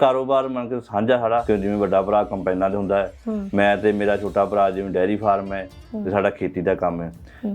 ਕਾਰੋਬਾਰ ਮੰਨ ਕੇ ਸਾਂਝਾ ਸਾਡਾ ਕਿ ਜਿਵੇਂ ਵੱਡਾ ਭਰਾ ਕੰਪਾਈਨਾਂ ਤੇ ਹੁੰਦਾ ਹੈ ਮੈਂ ਤੇ ਮੇਰਾ ਛੋਟਾ ਭਰਾ ਜਿਵੇਂ ਡੈਰੀ ਫਾਰਮ ਹੈ ਤੇ ਸਾਡਾ ਖੇਤੀ ਦਾ ਕੰਮ ਹੈ।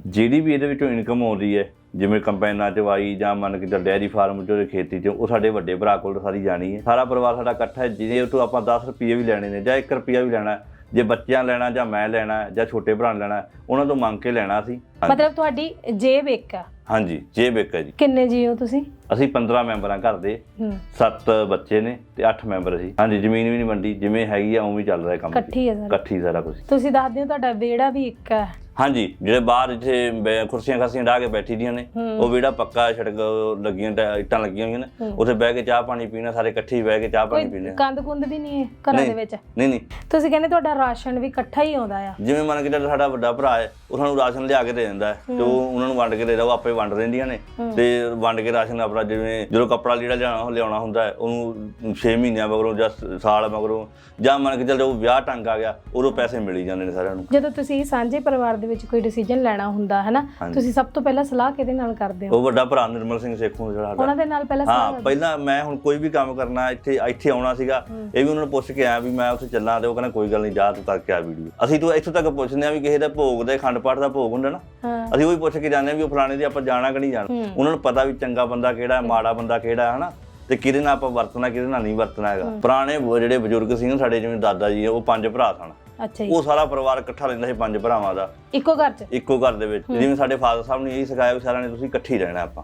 ਜਿਹੜੀ ਵੀ ਇਹਦੇ ਵਿੱਚੋਂ ਇਨਕਮ ਆਉਂਦੀ ਹੈ ਜਿਵੇਂ ਕੰਪਾਈਨਾਂ ਚ ਵਾਈ ਜਾਂ ਮੰਨ ਕੇ ਡੈਰੀ ਫਾਰਮ ਚੋਂ ਖੇਤੀ ਚ ਉਹ ਸਾਡੇ ਵੱਡੇ ਭਰਾ ਕੋਲ ਸਾਰੀ ਜਾਣੀ ਹੈ। ਸਾਰਾ ਪਰਿਵਾਰ ਸਾਡਾ ਇਕੱਠਾ ਹੈ ਜਿਹਦੇ ਤੋਂ ਆਪਾਂ 10 ਰੁਪਏ ਵੀ ਲੈਣੇ ਨੇ ਜਾਂ 1 ਰੁਪਿਆ ਵੀ ਲੈਣਾ। ਜੇ ਬੱਚਿਆਂ ਲੈਣਾ ਜਾਂ ਮੈਂ ਲੈਣਾ ਜਾਂ ਛੋਟੇ ਭਰਾ ਲੈਣਾ ਉਹਨਾਂ ਤੋਂ ਮੰਗ ਕੇ ਲੈਣਾ ਸੀ। ਮਤਲਬ ਤੁਹਾਡੀ ਜੇਬ ਇੱਕ ਆ। ਹਾਂਜੀ ਜੇ ਬੇਕਾ ਜੀ। ਕਿੰਨੇ ਜੀ ਹੋ ਤੁਸੀਂ? ਅਸੀਂ 15 ਮੈਂਬਰਾਂ ਘਰ ਦੇ। ਹੂੰ। 7 ਬੱਚੇ ਨੇ ਤੇ 8 ਮੈਂਬਰ ਅਸੀਂ। ਹਾਂਜੀ ਜ਼ਮੀਨ ਵੀ ਨਹੀਂ ਵੰਡੀ ਜਿਵੇਂ ਹੈਗੀ ਆ ਉਵੇਂ ਹੀ ਚੱਲ ਰਿਹਾ ਕੰਮ। ਇਕੱਠੀ ਹੈ ਸਾਰੀ। ਇਕੱਠੀ ਸਾਰਾ ਕੁਝ ਤੁਸੀਂ ਦੱਸਦੇ ਹੋ ਤੁਹਾਡਾ ਵਿਹੜਾ ਵੀ ਇੱਕ ਆ ਹਾਂਜੀ ਜਿਹੜੇ ਬਾਹਰ ਇੱਥੇ ਬੈ- ਕੁਰਸੀਆਂ ਖਾਸੀਆਂ ਢਾ ਕੇ ਬੈਠੀ ਦੀਆਂ ਨੇ ਉਹ ਵਿਹੜਾ ਪੱਕਾ ਸੜਕ ਲੱਗੀਆਂ ਟੈ- ਇੱਟਾਂ ਲੱਗੀਆਂ ਹੋਈਆਂ ਨੇ ਉੱਥੇ ਬਹਿ ਕੇ ਚਾਹ ਪਾਣੀ ਪੀਣਾ ਸਾਰੇ ਇਕੱਠੇ ਹੀ ਬਹਿ ਕੇ ਚਾਹ ਪਾਣੀ ਪੀਣਾ ਕੰਦ ਕੁੰਦ ਵੀ ਨਹੀਂ ਹੈ ਘਰਾਂ ਦੇ ਵਿੱਚ? ਨਹੀਂ ਨਹੀਂ। ਤੁਸੀਂ ਕਹਿੰਦੇ ਤੁਹਾਡਾ ਰਾਸ਼ਨ ਵੀ ਇਕੱਠਾ ਹੀ ਆਉਂਦਾ ਆ। ਜਿਵੇਂ ਮੰਨ ਕੇ ਚੱਲ ਸਾਡਾ ਵੱਡਾ ਭਰਾ ਹੈ ਉਹ ਸਾਨੂੰ ਰਾਸ਼ਨ ਲਿਆ ਕੇ ਦੇ ਦਿੰਦਾ ਹੈ ਤੇ ਉਹ ਉਹਨਾਂ ਨੂੰ ਵੰਡ ਕੇ ਦੇ ਦਿੰਦਾ ਉਹ ਆਪੇ ਵੰਡ ਦਿੰਦੀਆਂ ਨੇ। ਤੇ ਵੰਡ ਕੇ ਰਾਸ਼ਨ ਆਪਣਾ ਜਿਵੇਂ ਜਦੋਂ ਕੱਪੜਾ ਲੀੜਾ ਲਿਆਉਣਾ ਲਿਆਉਣਾ ਹੁੰਦਾ ਹੈ ਉਹਨੂੰ 6 ਮਹੀਨਿਆਂ ਮਗਰੋਂ ਜਾਂ ਸ- ਸਾਲ ਮਗਰੋਂ ਜਾਂ ਮੰਨ ਕੇ ਚੱਲ ਜਦੋਂ ਵਿਆਹ ਟੰਗ ਆ ਗਿਆ ਉਦੋਂ ਪੈਸੇ ਮਿਲ ਹੀ ਜਾਂਦੇ ਨੇ ਸਾਰਿਆਂ ਨੂੰ। ਜਦੋਂ ਤੁਸੀਂ ਸਾਂਝੇ ਪਰਿਵਾਰ ਦੇ ਵਿੱਚ ਕੋਈ ਡਿਸੀਜਨ ਲੈਣਾ ਹੁੰਦਾ ਹੈ ਨਾ ਤੁਸੀਂ ਸਭ ਤੋਂ ਪਹਿਲਾਂ ਸਲਾਹ ਕਿਹਦੇ ਨਾਲ ਕਰਦੇ ਹੋ? ਉਹ ਵੱਡਾ ਭਰਾ ਨਿਰਮਲ ਸਿੰਘ ਸੇਖੋਂ ਜਿਹੜਾ ਸਾਡਾ। ਉਹਨਾਂ ਦੇ ਨਾਲ ਪਹਿਲਾਂ ਹਾਂ ਸਲਾਹ ਪਹਿਲਾਂ ਮੈਂ ਹੁਣ ਕੋਈ ਵੀ ਕੰਮ ਕਰਨਾ ਇੱਥੇ ਇੱਥੇ ਆਉਣਾ ਸੀਗਾ ਇਹ ਵੀ ਉਹਨਾਂ ਨੂੰ ਪੁੱਛ ਕੇ ਆਇਆ ਵੀ ਮੈਂ ਉੱਥੇ ਚੱਲਾਂ ਤੇ ਉਹ ਕਹਿੰਦਾ ਕੋਈ ਗੱਲ ਨਹੀਂ ਜਾ ਤੂੰ ਕਰਕੇ ਆ ਵੀਡੀਓ ਅਸੀਂ ਤੋਂ ਇੱਥੋਂ ਤੱਕ ਪੁੱਛਦੇ ਆ ਵੀ ਕਿਸੇ ਦਾ ਭੋਗ ਦੇ ਅਖੰਡ ਪਾਠ ਦਾ ਭੋਗ ਹੁੰਦਾ ਨਾ। ਹਾਂ। ਅਸੀਂ ਉਹ ਵੀ ਪੁੱਛ ਕੇ ਜਾਂਦੇ ਆ ਵੀ ਉਹ ਫਲਾਣੇ ਦੀ ਆਪਾਂ ਜਾਣਾ ਕਿ ਨਹੀਂ ਜਾਣਾ। ਉਹਨਾਂ ਨੂੰ ਪਤਾ ਵੀ ਚੰਗਾ ਬੰਦਾ ਕਿਹੜਾ ਹੈ ਮਾੜਾ ਬੰਦਾ ਕਿਹੜਾ ਹੈ ਹਨਾ? ਤੇ ਕਿਹਦੇ ਨਾਲ ਆਪਾਂ ਵਰਤਣਾ ਕਿਹਦੇ ਨਾਲ ਨਹੀਂ ਵਰਤਣਾ ਹੈਗਾ। ਪੁਰਾਣੇ ਜਿਹੜੇ ਬਜ਼ੁਰਗ ਸੀ ਨਾ ਸਾਡੇ ਜਿਵੇਂ ਦਾਦਾ ਜੀ ਉਹ ਪੰਜ ਭਰਾ ਸਨ। ਅੱਛਾ ਜੀ। ਉਹ ਸਾਰਾ ਪਰਿਵਾਰ ਇਕੱਠਾ ਰਹਿੰਦਾ ਸੀ ਪੰਜ ਭਰਾਵਾਂ ਦਾ। ਇੱਕੋ ਘਰ 'ਚ? ਇੱਕੋ ਘਰ ਦੇ ਵਿੱਚ। ਜਿਵੇਂ ਸਾਡੇ ਫਾਦਰ ਸਾਹਿਬ ਨੇ ਇਹੀ ਸਿਖਾਇਆ ਵੀ ਸਾਰਿਆਂ ਨੇ ਤੁਸੀਂ ਇਕੱਠੇ ਹੀ ਰਹਿਣਾ ਆਪਾਂ।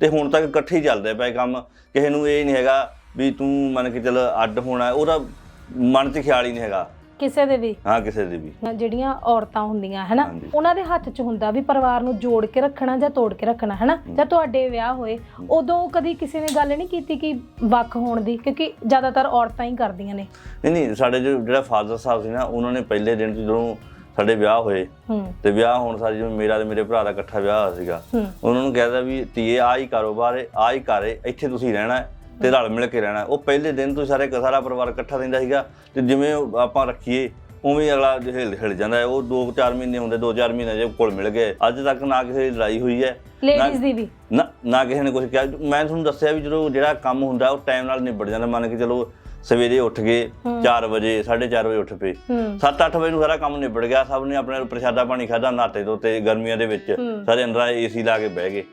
ਤੇ ਹੁਣ ਤੱਕ ਇਕੱਠੇ ਹੀ ਚੱਲਦੇ ਪਏ ਕੰਮ। ਕਿਸੇ ਨੂੰ ਇਹ ਨਹੀਂ ਹੈਗਾ ਵੀ ਤੂੰ ਮੰਨ ਕੇ ਚੱਲ ਅੱਡ ਹੋਣਾ ਉਹਦਾ ਮਨ 'ਚ ਖਿਆਲ ਹੀ ਨਹੀਂ ਹੈਗਾ। ਕਿਸੇ ਦੇ ਵੀ? ਹਾਂ ਕਿਸੇ ਦੇ ਵੀ। ਜਿਹੜੀਆਂ ਔਰਤਾਂ ਹੁੰਦੀਆਂ ਹਨਾ? ਹਾਂਜੀ। ਉਹਨਾਂ ਦੇ ਹੱਥ 'ਚ ਹੁੰਦਾ ਵੀ ਪਰਿਵਾਰ ਨੂੰ ਜੋੜ ਕੇ ਰੱਖਣਾ ਜਾਂ ਤੋੜ ਕੇ ਰੱਖਣਾ ਹਨਾ? ਜਾਂ ਤੁਹਾਡੇ ਵਿਆਹ ਹੋਏ ਉਦੋਂ ਕਦੀ ਕਿਸੇ ਨੇ ਗੱਲ ਨਹੀਂ ਕੀਤੀ ਕਿ ਵੱਖ ਹੋਣ ਦੀ? ਕਿਉਂਕਿ ਜ਼ਿਆਦਾਤਰ ਔਰਤਾਂ ਹੀ ਕਰਦੀਆਂ ਨੇ। ਨਹੀਂ ਨਹੀਂ ਸਾਡੇ ਜੋ- ਜਿਹੜਾ ਫਾਦਰ ਸਾਹਿਬ ਸੀ ਨਾ ਉਹਨਾਂ ਨੇ ਪਹਿਲੇ ਦਿਨ ਤੋਂ ਜਦੋਂ ਸਾਡੇ ਵਿਆਹ ਹੋਏ ਹੂੰ। ਤੇ ਵਿਆਹ ਹੋਣ ਸਾਰ ਜਿਵੇਂ ਮੇਰਾ ਤੇ ਮੇਰੇ ਭਰਾ ਦਾ ਇਕੱਠਾ ਵਿਆਹ ਹੋਇਆ ਸੀਗਾ ਹੂੰ। ਉਹਨਾਂ ਨੂੰ ਕਹਿਦਾ ਵੀ ਧੀਏ ਆ ਹੀ ਕਾਰੋਬਾਰ ਹੈ ਆ ਹੀ ਘਰ ਹੈ ਇੱਥੇ ਤੁਸੀਂ ਰਹਿਣਾ ਹੈ। ਤੇ ਰਲ ਮਿਲ ਕੇ ਰਹਿਣਾ। ਉਹ ਪਹਿਲੇ ਦਿਨ ਤੋਂ ਸਾਰੇ ਸਾਰਾ ਪਰਿਵਾਰ ਇਕੱਠਾ ਰਹਿੰਦਾ ਸੀਗਾ ਤੇ ਜਿਵੇਂ ਆਪਾਂ ਰੱਖੀਏ ਉਵੇਂ ਅਗਲਾ ਹਿਲ ਹਿਲ ਜਾਂਦਾ ਹੈ। ਉਹ 2-4 ਮਹੀਨੇ ਹੁੰਦੇ 2-4 ਮਹੀਨੇ ਜੇ ਕੋਲ ਮਿਲ ਗਏ। ਅੱਜ ਤੱਕ ਨਾ ਕਿਸੇ ਦੀ ਲੜਾਈ ਹੋਈ ਹੈ ਲੇਡੀਜ਼ ਦੀ ਵੀ। ਨਾ ਨਾ ਕਿਸੇ ਨੇ ਕੁਝ ਕਿਹਾ। ਮੈਂ ਤੁਹਾਨੂੰ ਦੱਸਿਆ ਵੀ ਜਦੋਂ ਜਿਹੜਾ ਕੰਮ ਹੁੰਦਾ ਉਹ ਟਾਈਮ ਨਾਲ ਨਿਬੜ ਜਾਂਦਾ। ਮੰਨ ਕੇ ਚਲੋ ਸਵੇਰੇ ਉੱਠ ਗਏ 4 ਵਜੇ 4:30 ਵਜੇ ਉੱਠ ਪਏ। ਹੂੰ। 7-8 ਵਜੇ ਨੂੰ ਸਾਰਾ ਕੰਮ ਨਿਬੜ ਗਿਆ ਸਭ ਨੇ ਆਪਣੇ ਪ੍ਰਸ਼ਾਦਾ ਪਾਣੀ ਖਾਦਾ ਨਾਤੇ ਤੋਂ ਤੇ ਗਰਮੀਆਂ ਦੇ ਵਿੱਚ। ਸਾਰੇ ਅੰਦਰ ਏਸੀ ਲਾ ਕੇ ਬਹਿ ਗਏ।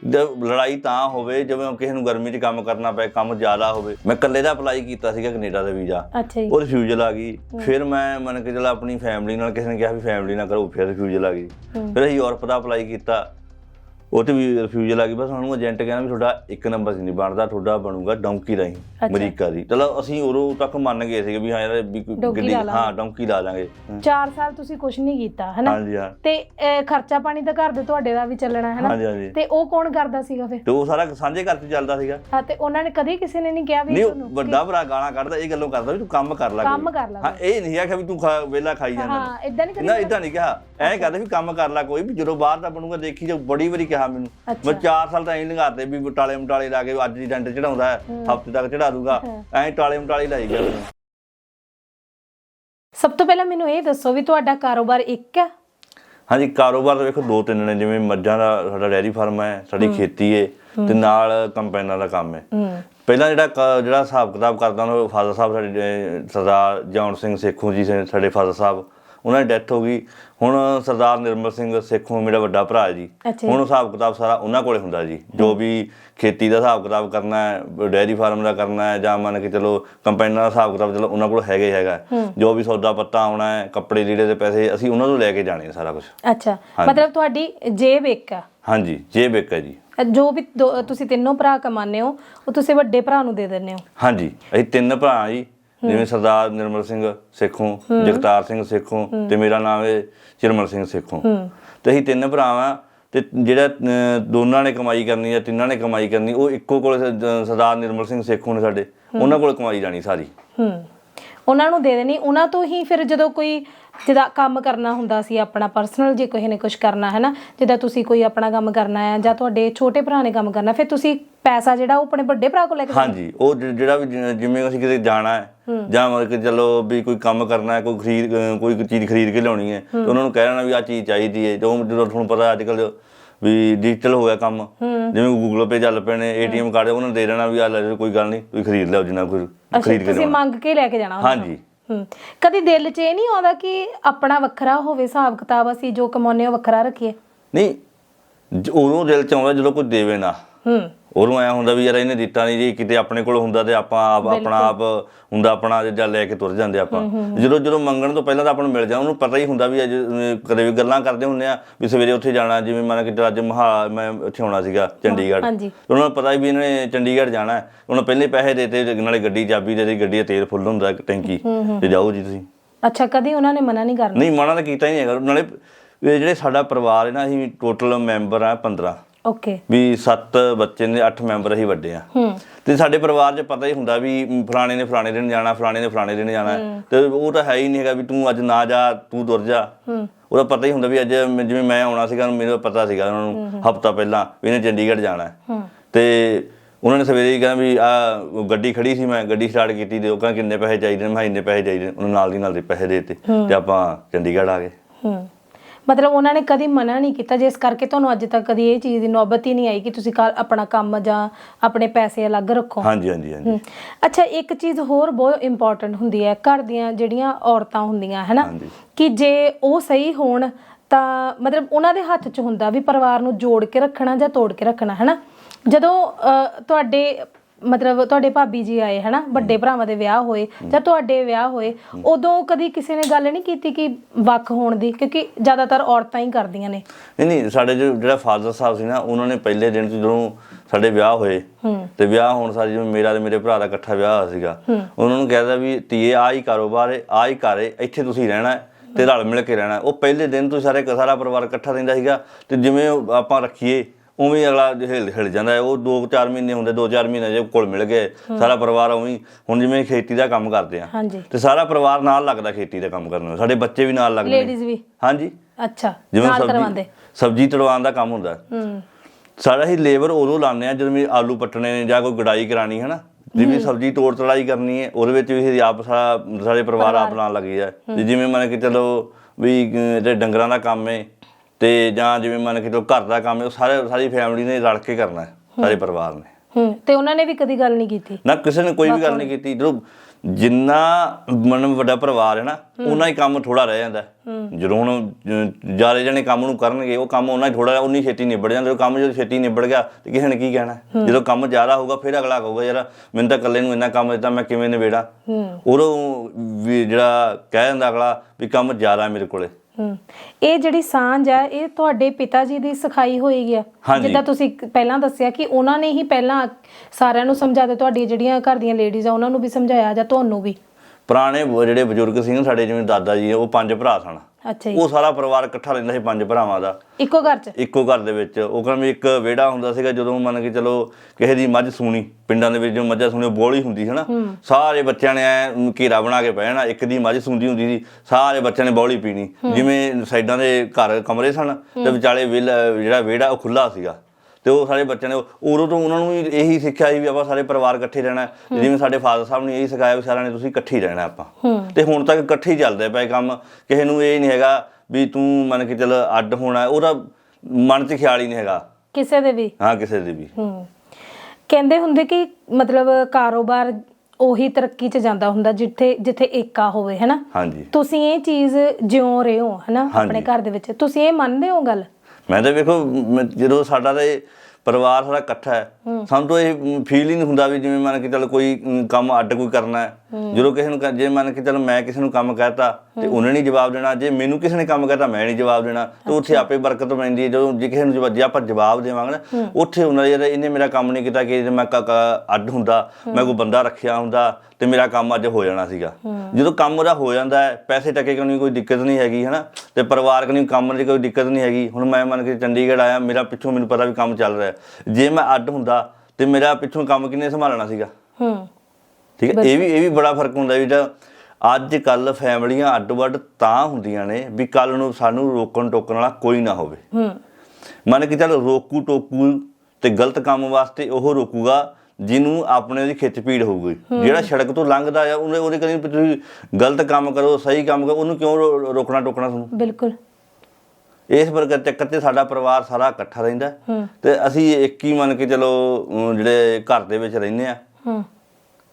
ਲੜਾਈ ਤਾਂ ਹੋਵੇ ਜਿਵੇਂ ਕਿਸੇ ਨੂੰ ਗਰਮੀ 'ਚ ਕੰਮ ਕਰਨਾ ਪਏ ਕੰਮ ਜ਼ਿਆਦਾ ਹੋਵੇ। ਮੈਂ ਇਕੱਲੇ ਦਾ ਅਪਲਾਈ ਕੀਤਾ ਸੀਗਾ ਕੈਨੇਡਾ ਦਾ ਵੀਜ਼ਾ। ਉਹ ਰਿਫਿਊਜ਼ਲ ਆ ਗਈ। ਫਿਰ ਮੈਂ ਮੰਨ ਕੇ ਚੱਲ ਆਪਣੀ ਫੈਮਿਲੀ ਨਾਲ ਕਿਸੇ ਨੇ ਕਿਹਾ ਵੀ ਫੈਮਿਲੀ ਨਾਲ ਕਰੋ ਫਿਰ ਰਿਫਿਊਜ਼ਲ ਆ ਗਈ। ਫਿਰ ਅਸੀਂ ਯੂਰਪ ਦਾ ਅਪਲਾਈ ਕੀਤਾ। ਉਹ ਤੇ ਵੀ ਰਿਫਿਊਜ਼ਲ ਆ ਗਈ ਬਸ ਸਾਨੂੰ ਏਜੰਟ ਕਹਿੰਦਾ ਵੀ ਤੁਹਾਡਾ ਇੱਕ ਨੰਬਰ ਨਹੀਂ ਬਣਦਾ ਤੁਹਾਡਾ ਬਣੂਗਾ ਡੌਂਕੀ ਰਾਹੀਂ ਅਮਰੀਕਾ ਦੀ। ਚਲੋ ਅਸੀਂ ਉਦੋਂ ਤੱਕ ਮੰਨ ਗਏ ਸੀਗੇ ਵੀ ਹਾਂ ਯਾਰ ਵੀ ਕੋਈ ਡੌਂਕੀ ਗੱਡੀ ਲਾ ਲਾਂਗੇ। ਹਾਂ ਡੌਂਕੀ ਲਾ ਲਾਂਗੇ। 4 ਸਾਲ ਤੁਸੀਂ ਕੁਝ ਨਹੀਂ ਕੀਤਾ ਹਨਾ? ਹਾਂਜੀ ਹਾਂ। ਤੇ ਅਹ, ਖਰਚਾ ਪਾਣੀ ਤਾਂ ਘਰ ਦੇ ਤੁਹਾਡੇ ਦਾ ਵੀ ਚੱਲਣਾ ਹੈ ਨਾ ਹਾਂਜੀ ਹਾਂਜੀ। ਤੇ ਉਹ ਕੌਣ ਕਰਦਾ ਸੀਗਾ ਫਿਰ? ਤੇ ਉਹ ਸਾਰਾ ਸਾਂਝੇ ਘਰ 'ਚ ਚੱਲਦਾ ਸੀਗਾ। ਹਾਂ ਤੇ ਉਹਨਾਂ ਨੇ ਕਦੀ ਕਿਸੇ ਨੇ ਨਹੀਂ ਕਿਹਾ ਵੀ ਨਹੀਂ ਉਹ ਤੁਹਾਨੂੰ ਵੱਡਾ ਭਰਾ ਗਾਲਾਂ ਕੱਢਦਾ ਇਹ ਗੱਲੋਂ ਕਰਦਾ ਵੀ ਤੂੰ ਕੰਮ ਕਰ ਲੈ ਕੰਮ ਕੋਈ। ਕਰ ਲੈ ਹਾਂ ਇਹ ਨਹੀਂ ਆਖਿਆ ਵੀ ਤੂੰ ਖਾ ਵੇਲਾ ਖਾਈ ਜਾਂਦਾ। ਹਾਂ ਇਦਾਂ ਨਹੀਂ ਨਾ ਕਦੀ ਇਦਾਂ ਨਹੀਂ ਕਿਹਾ। ਐਂ ਕਹਿੰਦੇ ਵੀ ਕੰਮ ਕਰ ਲੈ ਕੋਈ ਵੀ ਜਦੋਂ ਬਾਹਰ ਦਾ ਬਣੂਗਾ ਦੇਖੀ ਜਾ ਬੜੀ ਵਾਰੀ ਕਿਹਾ ਮੈਨੂੰ। ਅੱਛਾ। ਮੈਂ 4 ਸਾਲ ਤਾਂ ਐਂ ਲੰਘਾਤੇ ਵੀ ਟਾਲੇ ਮਟਾਲੇ ਲਾ ਕੇ ਅੱਜ ਦੀ ਡੰਡ ਚੜਾਉਂਦਾ ਹਫ਼ਤੇ ਤੱਕ ਚੜਾ ਦੂਗਾ। ਐਂ ਟਾਲੇ ਮਟਾਲੇ ਲਾਈ ਗਿਆ ਮੈਨੂੰ। ਸਭ ਤੋਂ ਪਹਿਲਾਂ ਮੈਨੂੰ ਇਹ ਦੱਸੋ ਵੀ ਤੁਹਾਡਾ ਕਾਰੋਬਾਰ ਇੱਕ ਹੈ? ਹਾਂਜੀ ਕਾਰੋਬਾਰ ਤਾਂ ਵੇਖੋ ਦੋ ਤਿੰਨ ਨੇ ਜਿਵੇਂ ਮੱਝਾਂ ਦਾ ਸਾਡਾ ਡੈਰੀ ਫਾਰਮ ਹੈ ਸਾਡੀ ਖੇਤੀ ਹੈ। ਤੇ ਨਾਲ ਕੰਪਾਈਨਾਂ ਦਾ ਕੰਮ ਹੈ। ਪਹਿਲਾਂ ਜਿਹੜਾ ਜਿਹੜਾ ਹਿਸਾਬ ਕਿਤਾਬ ਕਰਦਾ ਉਹ ਫਾਦਰ ਸਾਹਿਬ ਸਾਡੇ ਸਰਦਾਰ ਜੌਨ ਸਿੰਘ ਸੇਖੋਂ ਜੀ ਸਾਡੇ ਫਾਦਰ ਸਾਹਿਬ ਉਹਨਾਂ ਦੀ ਡੈਥ ਹੋ ਗਈ। ਹੁਣ ਸਰਦਾਰ ਨਿਰਮਲ ਸਿੰਘ ਸੇਖੋਂ ਮੇਰਾ ਵੱਡਾ ਭਰਾ ਜੀ। ਹੁਣ ਹਿਸਾਬ ਕਿਤਾਬ ਸਾਰਾ ਉਹਨਾਂ ਕੋਲੇ ਹੁੰਦਾ ਜੀ। ਜੋ ਵੀ ਖੇਤੀ ਦਾ ਹਿਸਾਬ ਕਿਤਾਬ ਕਰਨਾ ਹੈ ਡੈਰੀ ਫਾਰਮ ਦਾ ਕਰਨਾ ਹੈ ਜਾਂ ਮੰਨ ਕੇ ਚਲੋ ਕੰਪਾਈਨਾਂ ਦਾ ਹਿਸਾਬ ਕਿਤਾਬ ਚਲੋ ਉਹਨਾਂ ਕੋਲ ਹੈਗੇ ਹੈਗਾ। ਜੋ ਵੀ ਸੌਦਾ ਪੱਤਾ ਆਉਣਾ ਹੈ ਕੱਪੜੇ ਲੀੜੇ ਦੇ ਪੈਸੇ ਅਸੀਂ ਉਹਨਾਂ ਤੋਂ ਲੈ ਕੇ ਜਾਣੇ ਸਾਰਾ ਕੁਝ ਅੱਛਾ ਮਤਲਬ ਤੁਹਾਡੀ ਜੇਬ ਇੱਕ ਆ? ਹਾਂਜੀ ਜੇਬ ਇੱਕ ਹੈ ਜੀ। ਜੋ ਵੀ ਤੁਸੀਂ ਤਿੰਨੋਂ ਭਰਾ ਕਮਾਉਂਦੇ ਹੋ ਉਹ ਤੁਸੀਂ ਵੱਡੇ ਭਰਾ ਨੂੰ ਦੇ ਦਿੰਦੇ ਹੋ? ਹਾਂਜੀ ਅਸੀਂ ਤਿੰਨ ਭਰਾ ਜੀ। ਜਿਵੇਂ ਸਰਦਾਰ ਨਿਰਮਲ ਸਿੰਘ ਸੇਖੋਂ ਜਗਤਾਰ ਸਿੰਘ ਸੇਖੋਂ ਤੇ ਮੇਰਾ ਨਾਮ ਹੈ ਚਿਰਮਲ ਸਿੰਘ ਸੇਖੋਂ। ਤੇ ਅਸੀਂ ਤਿੰਨ ਭਰਾ ਵਾਂ ਤੇ ਜਿਹੜਾ ਦੋਨਾਂ ਨੇ ਕਮਾਈ ਕਰਨੀ ਜਾਂ ਤਿੰਨਾਂ ਨੇ ਕਮਾਈ ਕਰਨੀ ਉਹ ਇੱਕੋ ਕੋਲ ਸਰਦਾਰ ਨਿਰਮਲ ਸਿੰਘ ਸੇਖੋਂ ਨੇ ਸਾਡੇ। ਉਹਨਾਂ ਕੋਲ ਕਮਾਈ ਜਾਣੀ ਸਾਰੀ। ਹੂੰ। ਉਹਨਾਂ ਨੂੰ ਦੇ ਦੇਣੀ ਉਹਨਾਂ ਤੋਂ ਹੀ ਫਿਰ ਜਦੋਂ ਕੋਈ ਜਿਹਦਾ ਕੰਮ ਕਰਨਾ ਹੁੰਦਾ ਸੀ ਆਪਣਾ ਪਰਸਨਲ ਜੇ ਕਿਸੇ ਨੇ ਕੁਝ ਕਰਨਾ ਹੈ ਨਾ ਜਿੱਦਾਂ ਤੁਸੀਂ ਕੋਈ ਆਪਣਾ ਕੰਮ ਕਰਨਾ ਹੈ ਜਾਂ ਤੁਹਾਡੇ ਛੋਟੇ ਭਰਾ ਨੇ ਕੰਮ ਕਰਨਾ ਫਿਰ ਤੁਸੀਂ ਪੈਸਾ ਜਿਹੜਾ ਉਹ ਆਪਣੇ ਵੱਡੇ ਭਰਾ ਕੋਲ ਲੈ ਕੇ ਹਾਂਜੀ ਉਹ ਜਿਹੜਾ ਵੀ ਜਿਵੇਂ ਅਸੀਂ ਕਿਤੇ ਜਾਣਾ ਹੈ ਜਾਂ ਮਤਲਬ ਕਿ ਚਲੋ ਵੀ ਕੋਈ ਕੰਮ ਕਰਨਾ ਹੈ ਕੋਈ ਖਰੀਦ ਕੋਈ ਚੀਜ਼ ਖਰੀਦ ਕੇ ਲਿਆਉਣੀ ਹੈ ਤੇ ਉਹਨਾਂ ਨੂੰ ਕਹਿ ਦੇਣਾ ਵੀ ਆ ਚੀਜ਼ ਚਾਹੀਦੀ ਹੈ ਜੋ ਜਦੋਂ ਤੁਹਾਨੂੰ ਪਤਾ ਅੱਜ ਕੱਲ ਵੀ ਡਿਜੀਟਲ ਹੋ ਗਿਆ ਕੰਮ। ਜਿਵੇਂ ਗੂਗਲ ਪੇ ਚੱਲ ਪਏ ਨੇ ਏਟੀਐਮ ਕਾਰਡ ਉਹਨਾਂ ਨੂੰ ਦੇ ਦੇਣਾ ਵੀ ਆ ਲੈ ਕੋਈ ਗੱਲ ਨਹੀਂ ਤੁਸੀਂ ਖਰੀਦ ਲਿਓ ਜਿੰਨਾ ਕੋਈ ਖਰੀਦ ਕੇ ਤੁਸੀਂ ਮੰਗ ਕੇ ਲੈ ਕੇ ਜਾਣਾ। ਹਾਂਜੀ। ਕਦੀ ਦਿਲ 'ਚ ਇਹ ਨਹੀਂ ਆਉਂਦਾ ਕਿ ਆਪਣਾ ਵੱਖਰਾ ਹੋਵੇ ਹਿਸਾਬ ਕਿਤਾਬ ਅਸੀਂ ਜੋ ਕਮਾਉਂਦੇ ਹਾਂ ਵੱਖਰਾ ਰੱਖੀਏ? ਨਹੀਂ ਉਦੋਂ ਦਿਲ ਚ ਆਉਂਦਾ ਜਦੋਂ ਕੋਈ ਦੇਵੇ ਨਾ। ਹੂੰ। ਉਦੋਂ ਐ ਹੁੰਦਾ ਵੀ ਯਾਰ ਇਹਨੇ ਦਿੱਤਾ ਨਹੀਂ ਜੀ ਕਿਤੇ ਆਪਣੇ ਕੋਲ ਹੁੰਦਾ ਤੇ ਆਪਾਂ ਆਪ ਆਪਣਾ ਆਪ ਹੁੰਦਾ ਆਪਣਾ ਜਾਂ ਲੈ ਕੇ ਤੁਰ ਜਾਂਦੇ ਆਪਾਂ। ਜਦੋਂ ਜਦੋਂ ਮੰਗਣ ਤੋਂ ਪਹਿਲਾਂ ਤਾਂ ਆਪਾਂ ਨੂੰ ਮਿਲ ਜਾ ਉਹਨੂੰ ਪਤਾ ਹੀ ਹੁੰਦਾ ਵੀ ਅੱਜ ਕਦੇ ਵੀ ਗੱਲਾਂ ਕਰਦੇ ਹੁੰਦੇ ਆ ਵੀ ਸਵੇਰੇ ਉੱਥੇ ਜਾਣਾ ਜਿਵੇਂ ਮੰਨ ਕੇ ਅੱਜ ਮਹਾ ਮੈਂ ਉੱਥੇ ਆਉਣਾ ਸੀਗਾ ਚੰਡੀਗੜ੍ਹ। ਉਹਨਾਂ ਨੂੰ ਪਤਾ ਵੀ ਇਹਨੇ ਚੰਡੀਗੜ੍ਹ ਜਾਣਾ ਹੈ। ਉਹਨਾਂ ਪਹਿਲੇ ਪੈਸੇ ਦੇਤੇ ਨਾਲੇ ਗੱਡੀ ਚਾਬੀ ਦੇ ਦੇ ਗੱਡੀ ਦਾ ਤੇਲ ਫੁੱਲ ਹੁੰਦਾ ਟੈਂਕੀ। ਤੇ ਜਾਓ ਜੀ ਤੁਸੀਂ। ਅੱਛਾ ਕਦੀ ਉਹਨਾਂ ਨੇ ਮਨਾ ਨਹੀਂ ਕਰਨਾ? ਨਹੀਂ ਮਨਾ ਤਾਂ ਕੀਤਾ ਹੀ ਨਹੀਂ ਹੈਗਾ। ਨਾਲੇ ਜਿਹੜੇ ਸਾਡਾ ਪਰਿਵਾਰ ਹੈ ਨਾ ਅਸੀਂ ਟੋਟਲ ਮੈਂਬਰ ਆ 15 ਓਕੇ ਵੀ 7 ਬੱਚੇ ਨੇ 8 ਮੈਂਬਰ ਅਸੀਂ ਵੱਡੇ ਆ। ਹੂੰ। ਤੇ ਸਾਡੇ ਪਰਿਵਾਰ 'ਚ ਪਤਾ ਹੀ ਹੁੰਦਾ ਵੀ ਫਲਾਣੇ ਨੇ ਫਲਾਣੇ ਦਿਨ ਜਾਣਾ ਫਲਾਣੇ ਨੇ ਫਲਾਣੇ ਦਿਨ ਜਾਣਾ। ਹੈ। ਤੇ ਉਹ ਤਾਂ ਹੈ ਹੀ ਨਹੀਂ ਹੈਗਾ ਵੀ ਤੂੰ ਅੱਜ ਨਾ ਜਾ ਤੂੰ ਦੁਰ ਜਾ। ਉਹਦਾ ਪਤਾ ਹੀ ਹੁੰਦਾ ਵੀ ਅੱਜ ਜਿਵੇਂ ਮੈਂ ਆਉਣਾ ਸੀਗਾ ਮੈਨੂੰ ਪਤਾ ਸੀਗਾ ਉਹਨਾਂ ਨੂੰ ਹਫਤਾ ਪਹਿਲਾਂ ਵੀ ਇਹਨੇ ਚੰਡੀਗੜ੍ਹ ਜਾਣਾ ਹੈ। ਤੇ ਉਹਨਾਂ ਨੇ ਸਵੇਰੇ ਹੀ ਕਿਹਾ ਵੀ ਆ ਗੱਡੀ ਖੜੀ ਸੀ ਮੈਂ ਗੱਡੀ ਸਟਾਰਟ ਕੀਤੀ ਤੇ ਉਹ ਕਹਿੰਦਾ ਕਿੰਨੇ ਪੈਸੇ ਚਾਹੀਦੇ ਨੇ? ਮੈਂ ਇੰਨੇ ਪੈਸੇ ਚਾਹੀਦੇ ਨੇ। ਉਹਨਾਂ ਨਾਲ ਦੀ ਨਾਲ ਦੇ ਪੈਸੇ ਦੇ ਦਿੱਤੇ ਤੇ ਆਪਾਂ ਚੰਡੀਗੜ੍ਹ ਆ ਗਏ। ਹੂੰ। ਮਤਲਬ ਉਹਨਾਂ ਨੇ ਕਦੀ ਮਨਾ ਨਹੀਂ ਕੀਤਾ ਜਿਸ ਕਰਕੇ ਤੁਹਾਨੂੰ ਅੱਜ ਤੱਕ ਕਦੀ ਇਹ ਚੀਜ਼ ਦੀ ਨੌਬਤ ਹੀ ਨਹੀਂ ਆਈ ਕਿ ਤੁਸੀਂ ਆਪਣਾ ਕੰਮ ਜਾਂ ਆਪਣੇ ਪੈਸੇ ਅਲੱਗ ਰੱਖੋ। ਹਾਂਜੀ ਹਾਂਜੀ ਹਾਂਜੀ। ਅੱਛਾ ਇੱਕ ਚੀਜ਼ ਹੋਰ ਬਹੁਤ ਇੰਪੋਰਟੈਂਟ ਹੁੰਦੀ ਹੈ ਘਰ ਦੀਆਂ ਜਿਹੜੀਆਂ ਔਰਤਾਂ ਹੁੰਦੀਆਂ ਹੈਨਾ? ਹਾਂਜੀ। ਕਿ ਜੇ ਉਹ ਸਹੀ ਹੋਣ ਤਾਂ ਮਤਲਬ ਉਹਨਾਂ ਦੇ ਹੱਥ 'ਚ ਹੁੰਦਾ ਵੀ ਪਰਿਵਾਰ ਨੂੰ ਜੋੜ ਕੇ ਰੱਖਣਾ ਜਾਂ ਤੋੜ ਕੇ ਰੱਖਣਾ ਹੈਨਾ? ਜਦੋਂ ਅ, ਤੁਹਾਡੇ ਮਤਲਬ ਤੁਹਾਡੇ ਭਾਬੀ ਜੀ ਆਏ ਹੈਨਾ? ਵੱਡੇ ਭਰਾਵਾਂ ਦੇ ਵਿਆਹ ਹੋਏ ਜਾਂ ਤੁਹਾਡੇ ਵਿਆਹ ਹੋਏ ਉਦੋਂ ਕਦੀ ਕਿਸੇ ਨੇ ਗੱਲ ਨਹੀਂ ਕੀਤੀ ਕਿ ਵੱਖ ਹੋਣ ਦੀ? ਕਿਉਂਕਿ ਜ਼ਿਆਦਾਤਰ ਔਰਤਾਂ ਹੀ ਕਰਦੀਆਂ ਨੇ। ਨਹੀਂ ਨਹੀਂ ਸਾਡੇ ਜਿਹੜਾ ਫਾਦਰ ਸਾਹਿਬ ਸੀ ਨਾ ਉਹਨਾਂ ਨੇ ਪਹਿਲੇ ਦਿਨ ਤੋਂ ਜਦੋਂ ਸਾਡੇ ਵਿਆਹ ਹੋਏ ਤੇ ਵਿਆਹ ਹੋਣ ਸਾਰੀ ਜਿਵੇਂ ਮੇਰਾ ਤੇ ਮੇਰੇ ਭਰਾ ਦਾ ਇਕੱਠਾ ਵਿਆਹ ਹੋਇਆ ਸੀਗਾ ਉਹਨਾਂ ਨੂੰ ਕਹਿਦਾ ਵੀ ਧੀਏ ਆ ਹੀ ਕਾਰੋਬਾਰ ਹੈ ਆ ਹੀ ਘਰ ਹੈ ਇੱਥੇ ਤੁਸੀਂ ਰਹਿਣਾ ਹੈ ਤੇ ਰਲ ਮਿਲ ਕੇ ਰਹਿਣਾ। ਉਹ ਪਹਿਲੇ ਦਿਨ ਤੋਂ ਸਾਰੇ ਸਾਰਾ ਪਰਿਵਾਰ ਇਕੱਠਾ ਰਹਿੰਦਾ ਸੀਗਾ ਤੇ ਜਿਵੇਂ ਆਪਾਂ ਰੱਖੀਏ ਉਵੇਂ ਅਗਲਾ ਹਿਲ ਹਿਲ ਜਾਂਦਾ ਹੈ। ਉਹ 2-4 ਮਹੀਨੇ ਹੁੰਦੇ 2-4 ਮਹੀਨੇ ਜੇ ਕੋਲ ਮਿਲ ਗਏ ਸਾਰਾ ਪਰਿਵਾਰ ਉਵੇਂ ਹੁਣ ਜਿਵੇਂ ਖੇਤੀ ਦਾ ਕੰਮ ਕਰਦੇ ਆ। ਤੇ ਸਾਰਾ ਪਰਿਵਾਰ ਨਾਲ ਲੱਗਦਾ ਖੇਤੀ ਦਾ ਕੰਮ ਕਰਨ ਨੂੰ। ਸਾਡੇ ਬੱਚੇ ਵੀ ਨਾਲ ਲੱਗਦੇ ਲੇਡੀਜ਼ ਵੀ। ਹਾਂਜੀ। ਅੱਛਾ ਜਿਵੇਂ ਸਬਜ਼ੀ ਕਰਵਾਉਂਦੇ। ਸਬਜ਼ੀ ਤੜਵਾਉਣ ਦਾ ਕੰਮ ਹੁੰਦਾ। ਹੈ। ਸਾਡਾ ਹੀ ਲੇਬਰ ਉਦੋਂ ਲਾਉਂਦੇ ਆ ਜਦੋਂ ਵੀ ਆਲੂ ਪੱਟਣੇ ਨੇ ਜਾਂ ਕੋਈ ਗੜਾਈ ਕਰਾਣੀ ਹੈ ਨਾ ਜਿਵੇਂ ਸਬਜ਼ੀ ਤੋੜ ਤੜਾਈ ਕਰਨੀ ਹੈ ਉਹਦੇ ਵਿੱਚ ਵੀ ਆਪ ਸਾਰਾ ਸਾਡੇ ਪਰਿਵਾਰ ਆਪ ਨਾਲ ਲੱਗੀ ਤੇ ਜਿਵੇਂ ਮੰਨ ਕੇ ਚਲੋ ਵੀ ਡੰਗਰਾਂ ਦਾ ਕੰਮ ਹੈ ਤੇ ਜਾਂ ਜਿਵੇਂ ਮੰਨ ਕੇ ਚਲੋ ਘਰ ਦਾ ਕੰਮ ਹੈ ਉਹ ਸਾਰੇ ਸਾਰੀ ਫੈਮਿਲੀ ਨੇ ਰਲ ਕੇ ਕਰਨਾ ਹੈ ਸਾਰੇ ਪਰਿਵਾਰ ਨੇ। ਹੂੰ ਤੇ ਉਹਨਾਂ ਨੇ ਵੀ ਕਦੀ ਗੱਲ ਨਹੀਂ ਕੀਤੀ? ਨਾ ਕਿਸੇ ਨੇ ਕੋਈ ਵੀ ਗੱਲ ਨਹੀਂ ਕੀਤੀ। ਜਦੋਂ ਜਿੰਨਾ ਮਨ ਵੱਡਾ ਪਰਿਵਾਰ ਹੈ ਨਾ ਉਨਾ ਹੀ ਕੰਮ ਥੋੜਾ ਰਹਿ ਜਾਂਦਾ। ਜਦੋਂ ਹੁਣ ਜਾਰੇ ਜਣੇ ਕੰਮ ਨੂੰ ਕਰਨਗੇ ਉਹ ਕੰਮ ਉਹਨਾਂ ਹੀ ਥੋੜਾ ਉਨੀ ਛੇਤੀ ਨਿਬੜ ਜਾਂਦਾ। ਉਹ ਕੰਮ ਜਦੋਂ ਛੇਤੀ ਨਿਬੜ ਗਿਆ ਤੇ ਕਿਸੇ ਨੇ ਕੀ ਕਹਿਣਾ ਜਦੋਂ ਕੰਮ ਜ਼ਿਆਦਾ ਹੋਊਗਾ ਫਿਰ ਅਗਲਾ ਕਹੂਗਾ ਯਾਰ ਮੈਨੂੰ ਤਾਂ ਇਕੱਲੇ ਨੂੰ ਇੰਨਾ ਕੰਮ ਦਿੱਤਾ ਮੈਂ ਕਿਵੇਂ ਨਿਬੇੜਾ? ਉਦੋਂ ਜਿਹੜਾ ਕਹਿ ਜਾਂਦਾ ਅਗਲਾ ਵੀ ਕੰਮ ਜ਼ਿਆਦਾ ਮੇਰੇ ਕੋਲੇ। ਹੂੰ। ਇਹ ਜਿਹੜੀ ਸਾਂਝ ਹੈ ਇਹ ਤੁਹਾਡੇ ਪਿਤਾ ਜੀ ਦੀ ਸਿਖਾਈ ਹੋਈ ਹਾਂਜੀ। ਜਿੱਦਾਂ ਤੁਸੀਂ ਪਹਿਲਾਂ ਦੱਸਿਆ ਕਿ ਉਹਨਾਂ ਨੇ ਹੀ ਪਹਿਲਾਂ ਸਾਰਿਆਂ ਨੂੰ ਸਮਝਾਇਆ ਤੁਹਾਡੀਆਂ ਜਿਹੜੀਆਂ ਘਰ ਦੀਆਂ ਲੇਡੀਜ਼ ਆ ਉਹਨਾਂ ਨੂੰ ਵੀ ਸਮਝਾਇਆ ਜਾਂ ਤੁਹਾਨੂੰ ਵੀ? ਪੁਰਾਣੇ ਬ- ਜਿਹੜੇ ਬਜ਼ੁਰਗ ਸੀ ਨਾ ਸਾਡੇ ਜਿਵੇਂ ਦਾਦਾ ਜੀ ਉਹ ਪੰਜ ਭਰਾ ਸਨ। ਅੱਛਾ ਜੀ। ਉਹ ਸਾਰਾ ਪਰਿਵਾਰ ਇਕੱਠਾ ਰਹਿੰਦਾ ਸੀ ਪੰਜ ਭਰਾਵਾਂ ਦਾ। ਇੱਕੋ ਘਰ 'ਚ? ਇੱਕੋ ਘਰ ਦੇ ਵਿੱਚ। ਉਹ ਕਹਿੰਦੇ ਇੱਕ ਵਿਹੜਾ ਹੁੰਦਾ ਸੀਗਾ ਜਦੋਂ ਮੰਨ ਕੇ ਚਲੋ ਕਿਸੇ ਦੀ ਮੱਝ ਸੂਣੀ। ਪਿੰਡਾਂ ਦੇ ਵਿੱਚ ਜੋ ਮੱਝਾਂ ਸੂਣੀ ਬੋਲੀ ਹੁੰਦੀ ਸੀ ਨਾ ਸਾਰੇ ਬੱਚਿਆਂ ਨੇ ਐ ਘੇਰਾ ਬਣਾ ਕੇ ਬਹਿਣਾ ਇੱਕ ਦੀ ਮੱਝ ਸੂੰਦੀ ਹੁੰਦੀ ਸੀ ਸਾਰੇ ਬੱਚਿਆਂ ਨੇ ਬੋਲੀ ਪੀਣੀ। ਜਿਵੇਂ ਸਾਈਡਾਂ ਦੇ ਘਰ ਕਮਰੇ ਸਨ ਤੇ ਵਿਚਾਲੇ ਜਿਹੜਾ ਵਿਹੜਾ ਉਹ ਖੁੱਲਾ ਸੀਗਾ। ਤੇ ਉਹ ਸਾਰੇ ਬੱਚਿਆਂ ਨੇ ਉਦੋਂ ਤੋਂ ਉਹਨਾਂ ਨੂੰ ਵੀ ਇਹੀ ਸਿੱਖਿਆ ਸੀ ਵੀ ਆਪਾਂ ਸਾਰੇ ਪਰਿਵਾਰ ਇਕੱਠੇ ਰਹਿਣਾ। ਜਿਵੇਂ ਸਾਡੇ ਫਾਦਰ ਸਾਹਿਬ ਨੇ ਇਹੀ ਸਿਖਾਇਆ ਵੀ ਸਾਰਿਆਂ ਨੇ ਤੁਸੀਂ ਇਕੱਠੇ ਰਹਿਣਾ ਆਪਾਂ। ਤੇ ਹੁਣ ਤੱਕ ਇਕੱਠੇ ਹੀ ਚੱਲਦੇ ਪਏ ਕੰਮ। ਕਿਸੇ ਨੂੰ ਇਹ ਨਹੀਂ ਹੈਗਾ ਵੀ ਤੂੰ ਮੰਨ ਕੇ ਚੱਲ ਅੱਡ ਹੋਣਾ। ਉਹਦਾ ਮਨ 'ਚ ਖਿਆਲ ਹੀ ਨਹੀਂ ਹੈਗਾ। ਕਿਸੇ ਦੇ ਵੀ? ਹਾਂ ਕਿਸੇ ਦੇ ਵੀ। ਹੂੰ। ਕਹਿੰਦੇ ਹੁੰਦੇ ਕਿ ਮਤਲਬ ਕਾਰੋਬਾਰ ਉਹੀ ਤਰੱਕੀ 'ਚ ਜਾਂਦਾ ਹੁੰਦਾ ਜਿੱਥੇ ਜਿੱਥੇ ਏਕਾ ਹੋਵੇ ਹੈਨਾ? ਹਾਂਜੀ। ਤੁਸੀਂ ਇਹ ਚੀਜ਼ ਜਿਉਂ ਰਹੇ ਹੋ ਹੈਨਾ? ਆਪਣੇ। ਘਰ ਦੇ ਵਿੱਚ। ਤੁਸੀਂ ਇਹ ਮੰਨਦੇ ਹੋ ਗੱਲ? ਮੈਂ ਤਾਂ ਵੇਖੋ ਮ- ਜਦੋਂ ਸਾਡਾ ਤਾਂ ਇਹ ਪਰਿਵਾਰ ਸਾਰਾ ਇਕੱਠਾ ਹੈ ਸਾਨੂੰ ਤਾਂ ਇਹ ਫੀਲ ਹੀ ਨਹੀਂ ਹੁੰਦਾ ਵੀ ਜਿਵੇਂ ਮੰਨ ਕੇ ਚੱਲ ਕੋਈ ਕੰਮ ਅੱਡ ਕੋਈ ਕਰਨਾ ਹੈ। ਜਦੋਂ ਕਿਸੇ ਨੂੰ ਜੇ ਮੰਨ ਕੇ ਚੱਲ ਮੈਂ ਕਿਸੇ ਨੂੰ ਕੰਮ ਕਹਿਤਾ ਤੇ ਉਹਨੇ ਨਹੀਂ ਜਵਾਬ ਦੇਣਾ ਜੇ ਮੈਨੂੰ ਕਿਸੇ ਨੇ ਕੰਮ ਕਹਿਤਾ ਮੈਂ ਨਹੀਂ ਜਵਾਬ ਦੇਣਾ ਤੇ ਉੱਥੇ ਆਪੇ ਬਰਕਤ ਪੈਂਦੀ ਹੈ। ਜਦੋਂ ਜੇ ਕਿਸੇ ਨੂੰ ਜਵਾਬ ਜੇ ਆਪਾਂ ਜਵਾਬ ਦੇਵਾਂਗੇ ਨਾ ਉੱਥੇ ਹੁੰਦਾ ਯਾਰ ਇਹਨੇ ਮੇਰਾ ਕੰਮ ਨਹੀਂ ਕੀਤਾ ਕਿ ਜੇ ਮੈਂ ਅੱਡ ਹੁੰਦਾ ਮੈਂ ਕੋਈ ਬੰਦਾ ਰੱਖਿਆ ਹੁੰਦਾ ਤੇ ਮੇਰਾ ਕੰਮ ਅੱਜ ਹੋ ਜਾਣਾ ਸੀਗਾ। ਜਦੋਂ ਕੰਮ ਉਹਦਾ ਹੋ ਜਾਂਦਾ ਹੈ ਪੈਸੇ ਟਕੇ ਕਿਉਂ ਨਹੀਂ ਕੋਈ ਦਿੱਕਤ ਨਹੀਂ ਹੈਗੀ ਹਨਾ? ਤੇ ਪਰਿਵਾਰਕ ਨਹੀਂ ਕੰਮ ਦੀ ਕੋਈ ਦਿੱਕਤ ਨਹੀਂ ਹੈਗੀ। ਹੁਣ ਮੈਂ ਮੰਨ ਕੇ ਚੰਡੀਗੜ੍ਹ ਆਇਆ ਮੇਰਾ ਪਿੱਛੋਂ ਮੈਨੂੰ ਪਤਾ ਵੀ ਕੰਮ ਚੱਲ ਰਿਹਾ। ਜੇ ਮੈਂ ਅੱਡ ਹੁੰਦਾ ਤੇ ਮੇਰਾ ਪਿੱਛੋਂ ਕੰਮ ਕਿੰਨੇ ਸੰਭਾਲਣਾ ਸੀਗਾ? ਹੂੰ। ਠੀਕ ਹੈ? ਇਹ ਵੀ ਇਹ ਵੀ ਬੜਾ ਫ਼ਰਕ ਹੁੰਦਾ ਵੀ ਜਿਹੜਾ ਅੱਜ ਕੱਲ ਫੈਮਲੀਆਂ ਅੱਡ-ਵੱਡ ਤਾਂ ਹੁੰਦੀਆਂ ਨੇ ਵੀ ਕੱਲ ਨੂੰ ਸਾਨੂੰ ਰੋਕਣ ਟੋਕਣ ਵਾਲਾ ਕੋਈ ਨਾ ਹੋਵੇ। ਹੂੰ। ਮੰਨ ਕੇ ਚੱਲ ਰੋਕੂ ਟੋਕੂ ਤੇ ਗਲਤ ਕੰਮ ਵਾਸਤੇ ਉਹ ਰੋਕੂਗਾ ਜਿਹਨੂੰ ਆਪਣੇ ਦੀ ਖਿੱਚ ਪੀੜ ਹੋਊਗੀ। ਜਿਹੜਾ ਸੜਕ ਤੋਂ ਲੰਘਦਾ ਆ ਉਹਨੇ ਉਹਦੇ ਕਦੀ ਤੁਸੀਂ ਗਲਤ ਕੰਮ ਕਰੋ ਸਹੀ ਕੰਮ ਕਰੋ ਉਹਨੂੰ ਕਿਉਂ ਰੋਕਣਾ ਟੋਕਣਾ ਤੁਹਾਨੂੰ? ਬਿਲਕੁਲ। ਇਸ ਵਰਗਾ ਚੱਕਰ 'ਚ ਸਾਡਾ ਪਰਿਵਾਰ ਸਾਰਾ ਇਕੱਠਾ ਰਹਿੰਦਾ ਤੇ ਅਸੀਂ ਇੱਕ ਹੀ ਮੰਨ ਕੇ ਚਲੋ ਅਮ, ਜਿਹੜੇ ਘਰ ਦੇ ਵਿੱਚ ਰਹਿੰਦੇ ਆ। ਹੂੰ।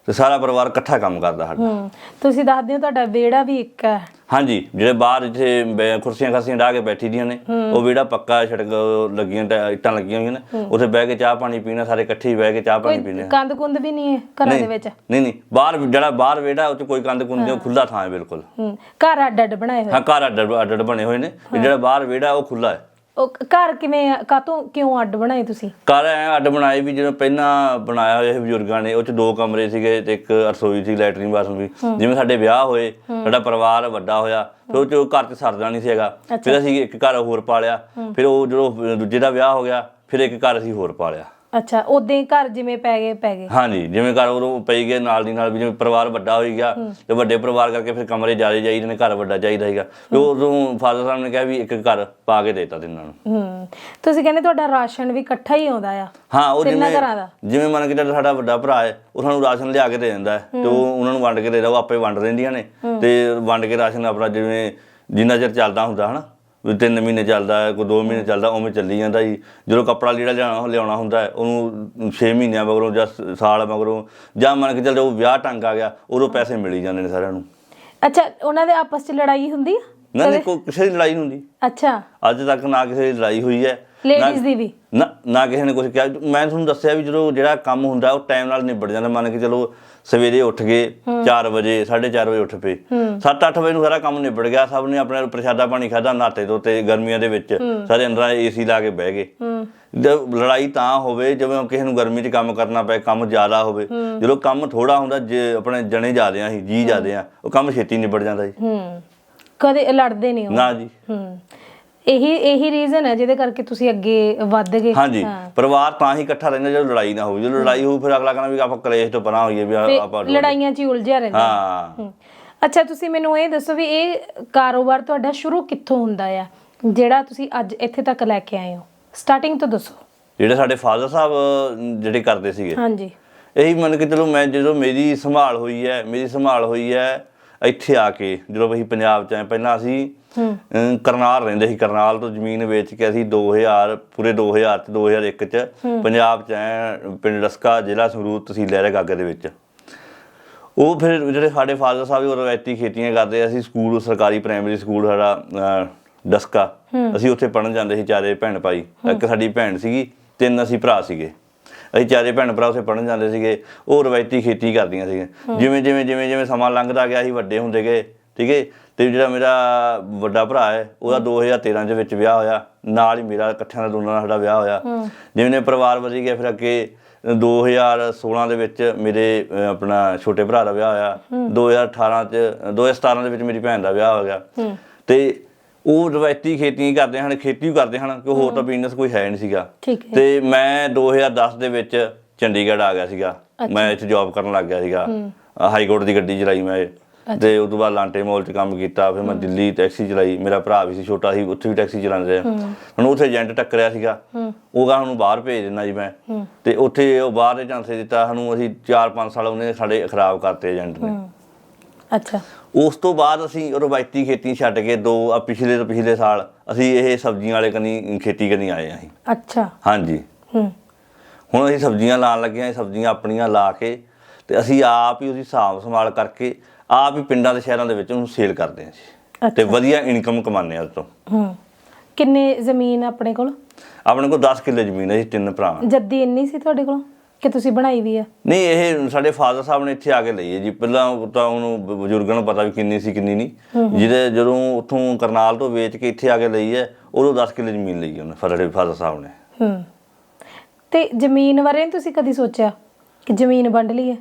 ਤੇ ਸਾਰਾ ਪਰਿਵਾਰ ਇਕੱਠਾ ਕੰਮ ਕਰਦਾ ਸਾਡਾ। ਹੂੰ ਤੁਸੀਂ ਦੱਸਦੇ ਹੋ ਤੁਹਾਡਾ ਵਿਹੜਾ ਵੀ ਇੱਕ ਹੈ। ਹਾਂਜੀ ਜਿਹੜੇ ਬਾਹਰ ਇੱਥੇ ਕੁਰਸੀਆਂ ਖਾਸੀਆਂ ਢਾ ਕੇ ਬੈਠੀ ਦੀਆਂ ਨੇ ਉਹ ਵਿਹੜਾ ਪੱਕਾ ਛੜਕ ਲੱਗੀਆਂ ਇੱਟਾਂ ਲੱਗੀਆਂ ਹੋਈਆਂ ਨੇ ਉੱਥੇ ਬਹਿ ਕੇ ਚਾਹ ਪਾਣੀ ਪੀਣਾ ਸਾਰੇ ਇਕੱਠੇ ਹੀ ਬਹਿ ਕੇ ਚਾਹ ਪਾਣੀ ਪੀਣੇ ਕੰਧ ਕੁੰਦ ਵੀ ਨਹੀਂ ਹੈ ਘਰਾਂ ਦੇ ਵਿੱਚ? ਨਹੀਂ ਨਹੀਂ ਬਾਹਰ ਜਿਹੜਾ ਬਾਹਰ ਵਿਹੜਾ 'ਚ ਕੋਈ ਕੰਧ ਕੁੰਦ ਨਹੀਂ ਖੁੱਲਾ ਥਾਂ ਹੈ ਬਿਲਕੁਲ। ਹੂੰ ਘਰ ਅੱਡ ਅੱਡ ਬਣਾਏ ਹੋਏ? ਹਾਂ ਘਰ ਅੱਡ ਅੱਡ ਬਣੇ ਹੋਏ ਨੇ। ਜਿਹੜਾ ਬਾਹਰ ਵਿਹੜਾ ਉਹ ਖੁੱਲਾ ਹੈ। ਉਹ ਘਰ ਕਿਵੇਂ ਕਾਤੋਂ ਕਿਉਂ ਅੱਡ ਬਣਾਏ ਤੁਸੀਂ? ਘਰ ਐ ਅੱਡ ਬਣਾਏ ਵੀ ਜਦੋਂ ਪਹਿਲਾਂ ਬਣਾਇਆ ਹੋਇਆ ਸੀ ਬਜ਼ੁਰਗਾਂ ਨੇ ਉਹ ਚ ਦੋ ਕਮਰੇ ਸੀਗੇ ਤੇ ਇੱਕ ਰਸੋਈ ਸੀ ਲੈਟਰਿੰਗ ਬਾਥਰੂਮ ਵੀ ਜਿਵੇਂ ਸਾਡੇ ਵਿਆਹ ਹੋਏ ਸਾਡਾ ਪਰਿਵਾਰ ਵੱਡਾ ਹੋਇਆ ਫਿਰ ਉਹ ਚ ਘਰ ਚ ਸਰਦਾ ਨਹੀਂ ਸੀ ਹੈਗਾ ਫਿਰ ਅਸੀਂ ਇੱਕ ਘਰ ਹੋਰ ਪਾਲਿਆ ਫਿਰ ਉਹ ਜਦੋਂ ਦੂਜੇ ਦਾ ਵਿਆਹ ਹੋ ਗਿਆ ਫਿਰ ਇੱਕ ਘਰ ਅਸੀਂ ਹੋਰ ਪਾਲਿਆ। ਅੱਛਾ ਉਦਾਂ ਹੀ ਘਰ ਜਿਵੇਂ ਪੈ ਗਏ ਪੈ ਗਏ। ਹਾਂਜੀ ਜਿਵੇਂ ਘਰ ਉਦੋਂ ਪਈ ਗਏ ਨਾਲ ਦੀ ਨਾਲ ਵੀ ਜਿਵੇਂ ਪਰਿਵਾਰ ਵੱਡਾ ਹੋਈ ਗਿਆ ਤੇ ਵੱਡੇ ਪਰਿਵਾਰ ਕਰਕੇ ਫਿਰ ਕਮਰੇ ਜ਼ਿਆਦਾ ਚਾਹੀਦੇ ਨੇ ਘਰ ਵੱਡਾ ਚਾਹੀਦਾ ਸੀਗਾ। ਤੇ ਉਦੋਂ ਫਾਦਰ ਸਾਹਿਬ ਨੇ ਕਿਹਾ ਵੀ ਇੱਕ ਘਰ ਪਾ ਕੇ ਦੇਤਾ ਤਿੰਨਾਂ ਨੂੰ। ਹੂੰ। ਤੁਸੀਂ ਕਹਿੰਦੇ ਤੁਹਾਡਾ ਰਾਸ਼ਨ ਵੀ ਇਕੱਠਾ ਹੀ ਆਉਂਦਾ ਆ ਹਾਂ ਉਹ ਜਿਵੇਂ? ਜਿਵੇਂ ਮੰਨ ਕੇ ਚੱਲ ਸਾਡਾ ਵੱਡਾ ਭਰਾ ਹੈ ਉਹ ਸਾਨੂੰ ਰਾਸ਼ਨ ਲਿਆ ਕੇ ਦੇ ਦਿੰਦਾ ਤੇ ਉਹ ਉਹਨਾਂ ਨੂੰ ਵੰਡ ਕੇ ਦੇ ਦਿੰਦਾ ਉਹ ਆਪੇ ਵੰਡ ਰਹਿੰਦੀਆਂ ਨੇ ਤੇ ਵੰਡ ਕੇ ਰਾਸ਼ਨ ਆਪਣਾ ਜਿਵੇਂ ਜਿੰਨਾ ਚਿਰ ਚੱਲਦਾ ਹੁੰਦਾ ਹਨਾ? ਤਿੰਨ ਮਹੀਨੇ ਚੱਲਦਾ ਹੈ ਕੋਈ 2 ਮਹੀਨੇ ਚੱਲਦਾ ਉਵੇਂ ਚੱਲੀ ਜਾਂਦਾ ਜੀ। ਜਦੋਂ ਕੱਪੜਾ ਲੀੜਾ ਲਿਆਉਣਾ ਲਿਆਉਣਾ ਹੁੰਦਾ ਹੈ ਉਹਨੂੰ 6 ਮਹੀਨਿਆਂ ਮਗਰੋਂ ਜਾਂ ਸਾਲ ਮਗਰੋਂ ਜਾਂ ਮੰਨ ਕੇ ਚੱਲ ਜਦੋਂ ਵਿਆਹ ਟੰਗ ਆ ਗਿਆ ਉਦੋਂ ਪੈਸੇ ਮਿਲ ਜਾਂਦੇ ਨੇ ਸਾਰਿਆਂ ਨੂੰ। ਅੱਛਾ ਉਹਨਾਂ ਦੇ ਆਪਸ 'ਚ ਲੜਾਈ ਹੁੰਦੀ ਆ? ਨਾ ਨਹੀਂ ਕੋਈ ਕਿਸੇ ਦੀ ਲੜਾਈ ਨਹੀਂ ਹੁੰਦੀ। ਅੱਛਾ। ਅੱਜ ਤੱਕ ਨਾ ਕਿਸੇ ਦੀ ਲੜਾਈ ਹੋਈ ਹੈ ਲੇਡੀਜ਼ ਦੀ ਵੀ? ਨਾ ਨਾ ਕਿਸੇ ਨੇ ਕੁਝ ਕਿਹਾ। ਮੈਂ ਤੁਹਾਨੂੰ ਦੱਸਿਆ ਵੀ ਜਦੋਂ ਜਿਹੜਾ ਕੰਮ ਹੁੰਦਾ ਉਹ ਟਾਈਮ ਨਾਲ ਨਿਬੜ ਜਾਂਦਾ। ਮੰਨ ਕੇ ਚਲੋ ਸਵੇਰੇ ਉੱਠ ਗਏ 4 ਵਜੇ 4:30 ਵਜੇ ਉੱਠ ਪਏ। 7-8 ਵਜੇ ਨੂੰ ਸਾਰਾ ਕੰਮ ਨਿਬੜ ਗਿਆ। ਸਭ ਨੇ ਆਪਣੇ ਪ੍ਰਸ਼ਾਦਾ ਪਾਣੀ ਖਾਦਾ ਨਾਤੇ ਧੋਤੇ ਗਰਮੀਆਂ ਦੇ ਵਿੱਚ। ਸਾਰੇ ਅੰਦਰਾਂ ਏਸੀ ਲਾ ਕੇ ਬਹਿ ਗਏ। ਜਦ ਲੜਾਈ ਤਾਂ ਹੋਵੇ ਜਦੋਂ ਕਿਸੇ ਨੂੰ ਗਰਮੀ 'ਚ ਕੰਮ ਕਰਨਾ ਪਏ ਕੰਮ ਜ਼ਿਆਦਾ ਹੋਵੇ। ਜਦੋਂ ਕੰਮ ਥੋੜਾ ਹੁੰਦਾ ਜੇ ਆਪਣੇ ਜਣੇ ਜ਼ਿਆਦੇ ਆ ਜੀ ਜ਼ਿਆਦੇ ਆ ਉਹ ਕੰਮ ਛੇਤੀ ਨਿਬੜ ਜਾਂਦਾ ਜੀ। ਕਦੇ ਲੜਦੇ ਨਹੀਂ ਹੋ ਨਾ ਜੀ। ਹੂੰ। ਇਹੀ ਇਹੀ ਰੀਜ਼ਨ ਹੈ ਜਿਹਦੇ ਕਰਕੇ ਤੁਸੀਂ ਅੱਗੇ ਵੱਧ ਗਏ। ਹਾਂਜੀ ਪਰਿਵਾਰ ਤਾਂ ਹੀ ਇਕੱਠਾ ਰਹਿੰਦਾ ਜਦੋਂ ਲੜਾਈ ਨਾ ਹੋਵੇ ਜਦੋਂ ਲੜਾਈ ਹੋਊ ਫਿਰ ਅਗਲਾ ਕਹਿੰਦਾ ਵੀ ਆਪਾਂ ਕਲੇਸ਼ ਤੋਂ ਪਰਾਂ ਹੋਈਏ ਵੀ ਆਪਾਂ ਲੜਾਈਆਂ 'ਚ ਹੀ ਉਲਝਿਆ ਰਹਿੰਦਾ। ਹਾਂ। ਅੱਛਾ ਤੁਸੀਂ ਮੈਨੂੰ ਇਹ ਦੱਸੋ ਵੀ ਇਹ ਕਾਰੋਬਾਰ ਤੁਹਾਡਾ ਸ਼ੁਰੂ ਕਿੱਥੋਂ ਹੁੰਦਾ ਆ? ਜਿਹੜਾ ਤੁਸੀਂ ਅੱਜ ਇੱਥੇ ਤੱਕ ਲੈ ਕੇ ਆਏ ਹੋ। ਸਟਾਰਟਿੰਗ ਤੋਂ ਦੱਸੋ। ਜਿਹੜੇ ਸਾਡੇ ਫਾਦਰ ਸਾਹਿਬ ਜਿਹੜੇ ਕਰਦੇ ਸੀਗੇ। ਹਾਂਜੀ। ਇਹੀ ਮੰਨ ਕੇ ਚਲੋ ਮੈਂ ਜਦੋਂ ਮੇਰੀ ਸੰਭਾਲ ਹੋਈ ਹੈ ਮੇਰੀ ਸੰਭਾਲ ਹੋਈ ਹੈ ਇੱਥੇ ਆ ਕੇ ਜਦੋਂ ਅਸੀਂ ਪੰਜਾਬ ਚ ਆਏ ਪਹਿਲਾਂ ਅਸੀਂ ਕਰਨਾਲ ਰਹਿੰਦੇ ਸੀ। ਕਰਨਾਲ ਤੋਂ ਜ਼ਮੀਨ ਵੇਚ ਕੇ ਅਸੀਂ 2000 ਪੂਰੇ 2000 ਚ 2001 ਚ ਪੰਜਾਬ ਚ ਪਿੰਡ ਰਸਕਾ ਜ਼ਿਲ੍ਹਾ ਸੰਗਰੂਰ ਤਹਿਸੀਲ ਲਹਿਰਾ ਗਾਗੇ ਦੇ ਵਿੱਚ। ਉਹ ਫਿਰ ਜਿਹੜੇ ਸਾਡੇ ਫਾਦਰ ਸਾਹਿਬ ਉਹ ਰਵਾਇਤੀ ਖੇਤੀਆਂ ਕਰਦੇ ਅਸੀਂ ਸਕੂਲ ਸਰਕਾਰੀ ਪ੍ਰਾਇਮਰੀ ਸਕੂਲ ਸਾਡਾ ਡਸਕਾ ਅਸੀਂ ਉੱਥੇ ਪੜਨ ਜਾਂਦੇ ਸੀ ਚਾਰੇ ਭੈਣ ਭਾਈ। ਇੱਕ ਸਾਡੀ ਭੈਣ ਸੀਗੀ ਤਿੰਨ ਅਸੀਂ ਭਰਾ ਸੀਗੇ। ਅਸੀਂ ਚਾਰੇ ਭੈਣ ਭਰਾ ਉੱਥੇ ਪੜਨ ਜਾਂਦੇ ਸੀਗੇ। ਉਹ ਰਵਾਇਤੀ ਖੇਤੀ ਕਰਦੀਆਂ ਸੀਗੀਆਂ। ਜਿਵੇਂ ਜਿਵੇਂ ਜਿਵੇਂ ਜਿਵੇਂ ਸਮਾਂ ਲੰਘਦਾ ਗਿਆ ਅਸੀਂ ਵੱਡੇ ਹੁੰਦੇ ਗਏ ਠੀਕ ਹੈ ਤੇ ਜਿਹੜਾ ਮੇਰਾ ਵੱਡਾ ਭਰਾ ਹੈ ਉਹਦਾ 2013 ਦੇ ਵਿੱਚ ਵਿਆਹ ਹੋਇਆ ਨਾਲ ਹੀ ਮੇਰਾ ਇਕੱਠਿਆਂ ਦਾ ਦੋਨਾਂ ਦਾ ਸਾਡਾ ਵਿਆਹ ਹੋਇਆ। ਜਿਵੇਂ ਨੇ ਪਰਿਵਾਰ ਵਧੀ ਗਿਆ ਫਿਰ ਅੱਗੇ 2016 ਦੇ ਵਿੱਚ ਮੇਰੇ ਆਪਣਾ ਛੋਟੇ ਭਰਾ ਦਾ ਵਿਆਹ ਹੋਇਆ। 2018 ਚ 2017 ਦੇ ਵਿੱਚ ਮੇਰੀ ਭੈਣ ਦਾ ਵਿਆਹ ਹੋ ਗਿਆ। ਤੇ ਉਹ ਰਵਾਇਤੀ ਖੇਤੀ ਕਰਦੇ ਹਨ ਖੇਤੀ ਵੀ ਕਰਦੇ ਹਨ ਕਿ ਹੋਰ ਤਾਂ ਬਿਜ਼ਨਸ ਕੋਈ ਹੈ ਨਹੀਂ ਸੀਗਾ। ਤੇ ਮੈਂ 2010 ਦੇ ਵਿੱਚ ਚੰਡੀਗੜ੍ਹ ਆ ਗਿਆ ਸੀਗਾ। ਮੈਂ ਇੱਥੇ ਜੌਬ ਕਰਨ ਲੱਗ ਗਿਆ ਸੀਗਾ। ਹਾਈ ਕੋਰਟ ਦੀ ਗੱਡੀ ਚਲਾਈ ਮੈਂ। ਤੇ ਉਸ ਤੋਂ ਬਾਅਦ ਲਾਂਟੇ ਮਾਲ 'ਚ ਕੰਮ ਕੀਤਾ ਫਿਰ ਮੈਂ ਦਿੱਲੀ ਟੈਕਸੀ ਚਲਾਈ। ਮੇਰਾ ਭਰਾ ਵੀ ਸੀ ਛੋਟਾ ਸੀ ਉੱਥੇ ਵੀ ਟੈਕਸੀ ਚਲਾਉਂਦੇ ਆ। ਹੁਣ ਉੱਥੇ ਏਜੰਟ ਟੱਕਰਿਆ ਸੀਗਾ। ਉਹ ਗਾ ਨੂੰ ਬਾਹਰ ਭੇਜ ਦਿੰਦਾ ਜੀ ਮੈਂ। ਤੇ ਉੱਥੇ ਉਹ ਬਾਹਰ ਦੇ ਚਾਂਸੇ ਦਿੱਤਾ ਸਾਨੂੰ ਅਸੀਂ 4-5 ਸਾਲ ਉਹਨੇ ਸਾਡੇ ਖਰਾਬ ਕਰਤੇ ਏਜੰਟ ਨੇ। ਅੱਛਾ। ਉਸ ਤੋਂ ਬਾਅਦ ਅਸੀਂ ਰਵਾਇਤੀ ਖੇਤੀ ਛੱਡ ਕੇ ਦੋ ਆ ਪਿਛਲੇ ਤੋਂ ਪਿਛਲੇ ਸਾਲ ਅਸੀਂ ਇਹ ਸਬਜ਼ੀਆਂ ਵਾਲੇ ਕਨੀ ਖੇਤੀ ਕਨੀ ਆਏ ਅਸੀਂ। ਅੱਛਾ। ਹਾਂਜੀ। ਹੂੰ। ਹੁਣ ਅਸੀਂ ਸਬਜ਼ੀਆਂ ਲਾਉਣ ਲੱਗੇ ਇਹ ਸਬਜ਼ੀਆਂ ਆਪਣੀਆਂ ਲਾ ਕੇ ਤੇ ਅਸੀਂ ਆਪ ਹੀ ਉਹਦੀ ਹਿਸਾਬ ਸੰਭਾਲ ਕਰਕੇ ਆਪ ਹੀ ਪਿੰਡਾਂ ਦੇ ਸ਼ਹਿਰਾਂ ਦੇ ਵਿੱਚ ਉਹਨੂੰ ਸੇਲ ਕਰਦੇ ਹਾਂ ਜੀ। ਤੇ ਵਧੀਆ ਇਨਕਮ ਕਮਾਉਂਦੇ ਹਾਂ ਉਸ ਤੋਂ। ਹੂੰ। ਕਿੰਨੇ ਜ਼ਮੀਨ ਆਪਣੇ ਕੋਲ? ਆਪਣੇ ਕੋਲ 10 ਕਿੱਲੇ ਜ਼ਮੀਨ ਹੈ ਜੀ ਤਿੰਨ ਭਰਾ। ਹਾਂ। ਜੱਦੀ ਇੰਨੀ ਸੀ ਤੁਹਾਡੇ ਕੋਲ ਕਿ ਤੁਸੀਂ ਬਣਾਈ ਵੀ ਆ? ਨਹੀਂ ਇਹ ਸਾਡੇ ਫਾਦਰ ਸਾਹਿਬ ਨੇ ਇੱਥੇ ਆ ਕੇ ਲਈ ਹੈ ਜੀ। ਪਹਿਲਾਂ ਤਾਂ ਉਹਨੂੰ ਬਜ਼ੁਰਗਾਂ ਨੂੰ ਪਤਾ ਵੀ ਕਿੰਨੀ ਸੀ ਕਿੰਨੀ ਨਹੀਂ। ਜਿਹਦੇ ਜਦੋਂ ਉੱਥੋਂ ਕਰਨਾਲ ਤੋਂ ਵੇਚ ਕੇ ਇੱਥੇ ਆ ਕੇ ਲਈ ਹੈ ਉਦੋਂ 10 ਕਿੱਲੇ ਜ਼ਮੀਨ ਲਈ ਉਹਨੇ ਫਾਦਰ ਸਾਹਿਬ ਨੇ। ਹੂੰ। ਤੇ ਜ਼ਮੀਨ ਬਾਰੇ ਤੁਸੀਂ ਕਦੀ ਸੋਚਿਆ ਕਿ ਜ਼ਮੀਨ ਵੰਡ ਲਈਏ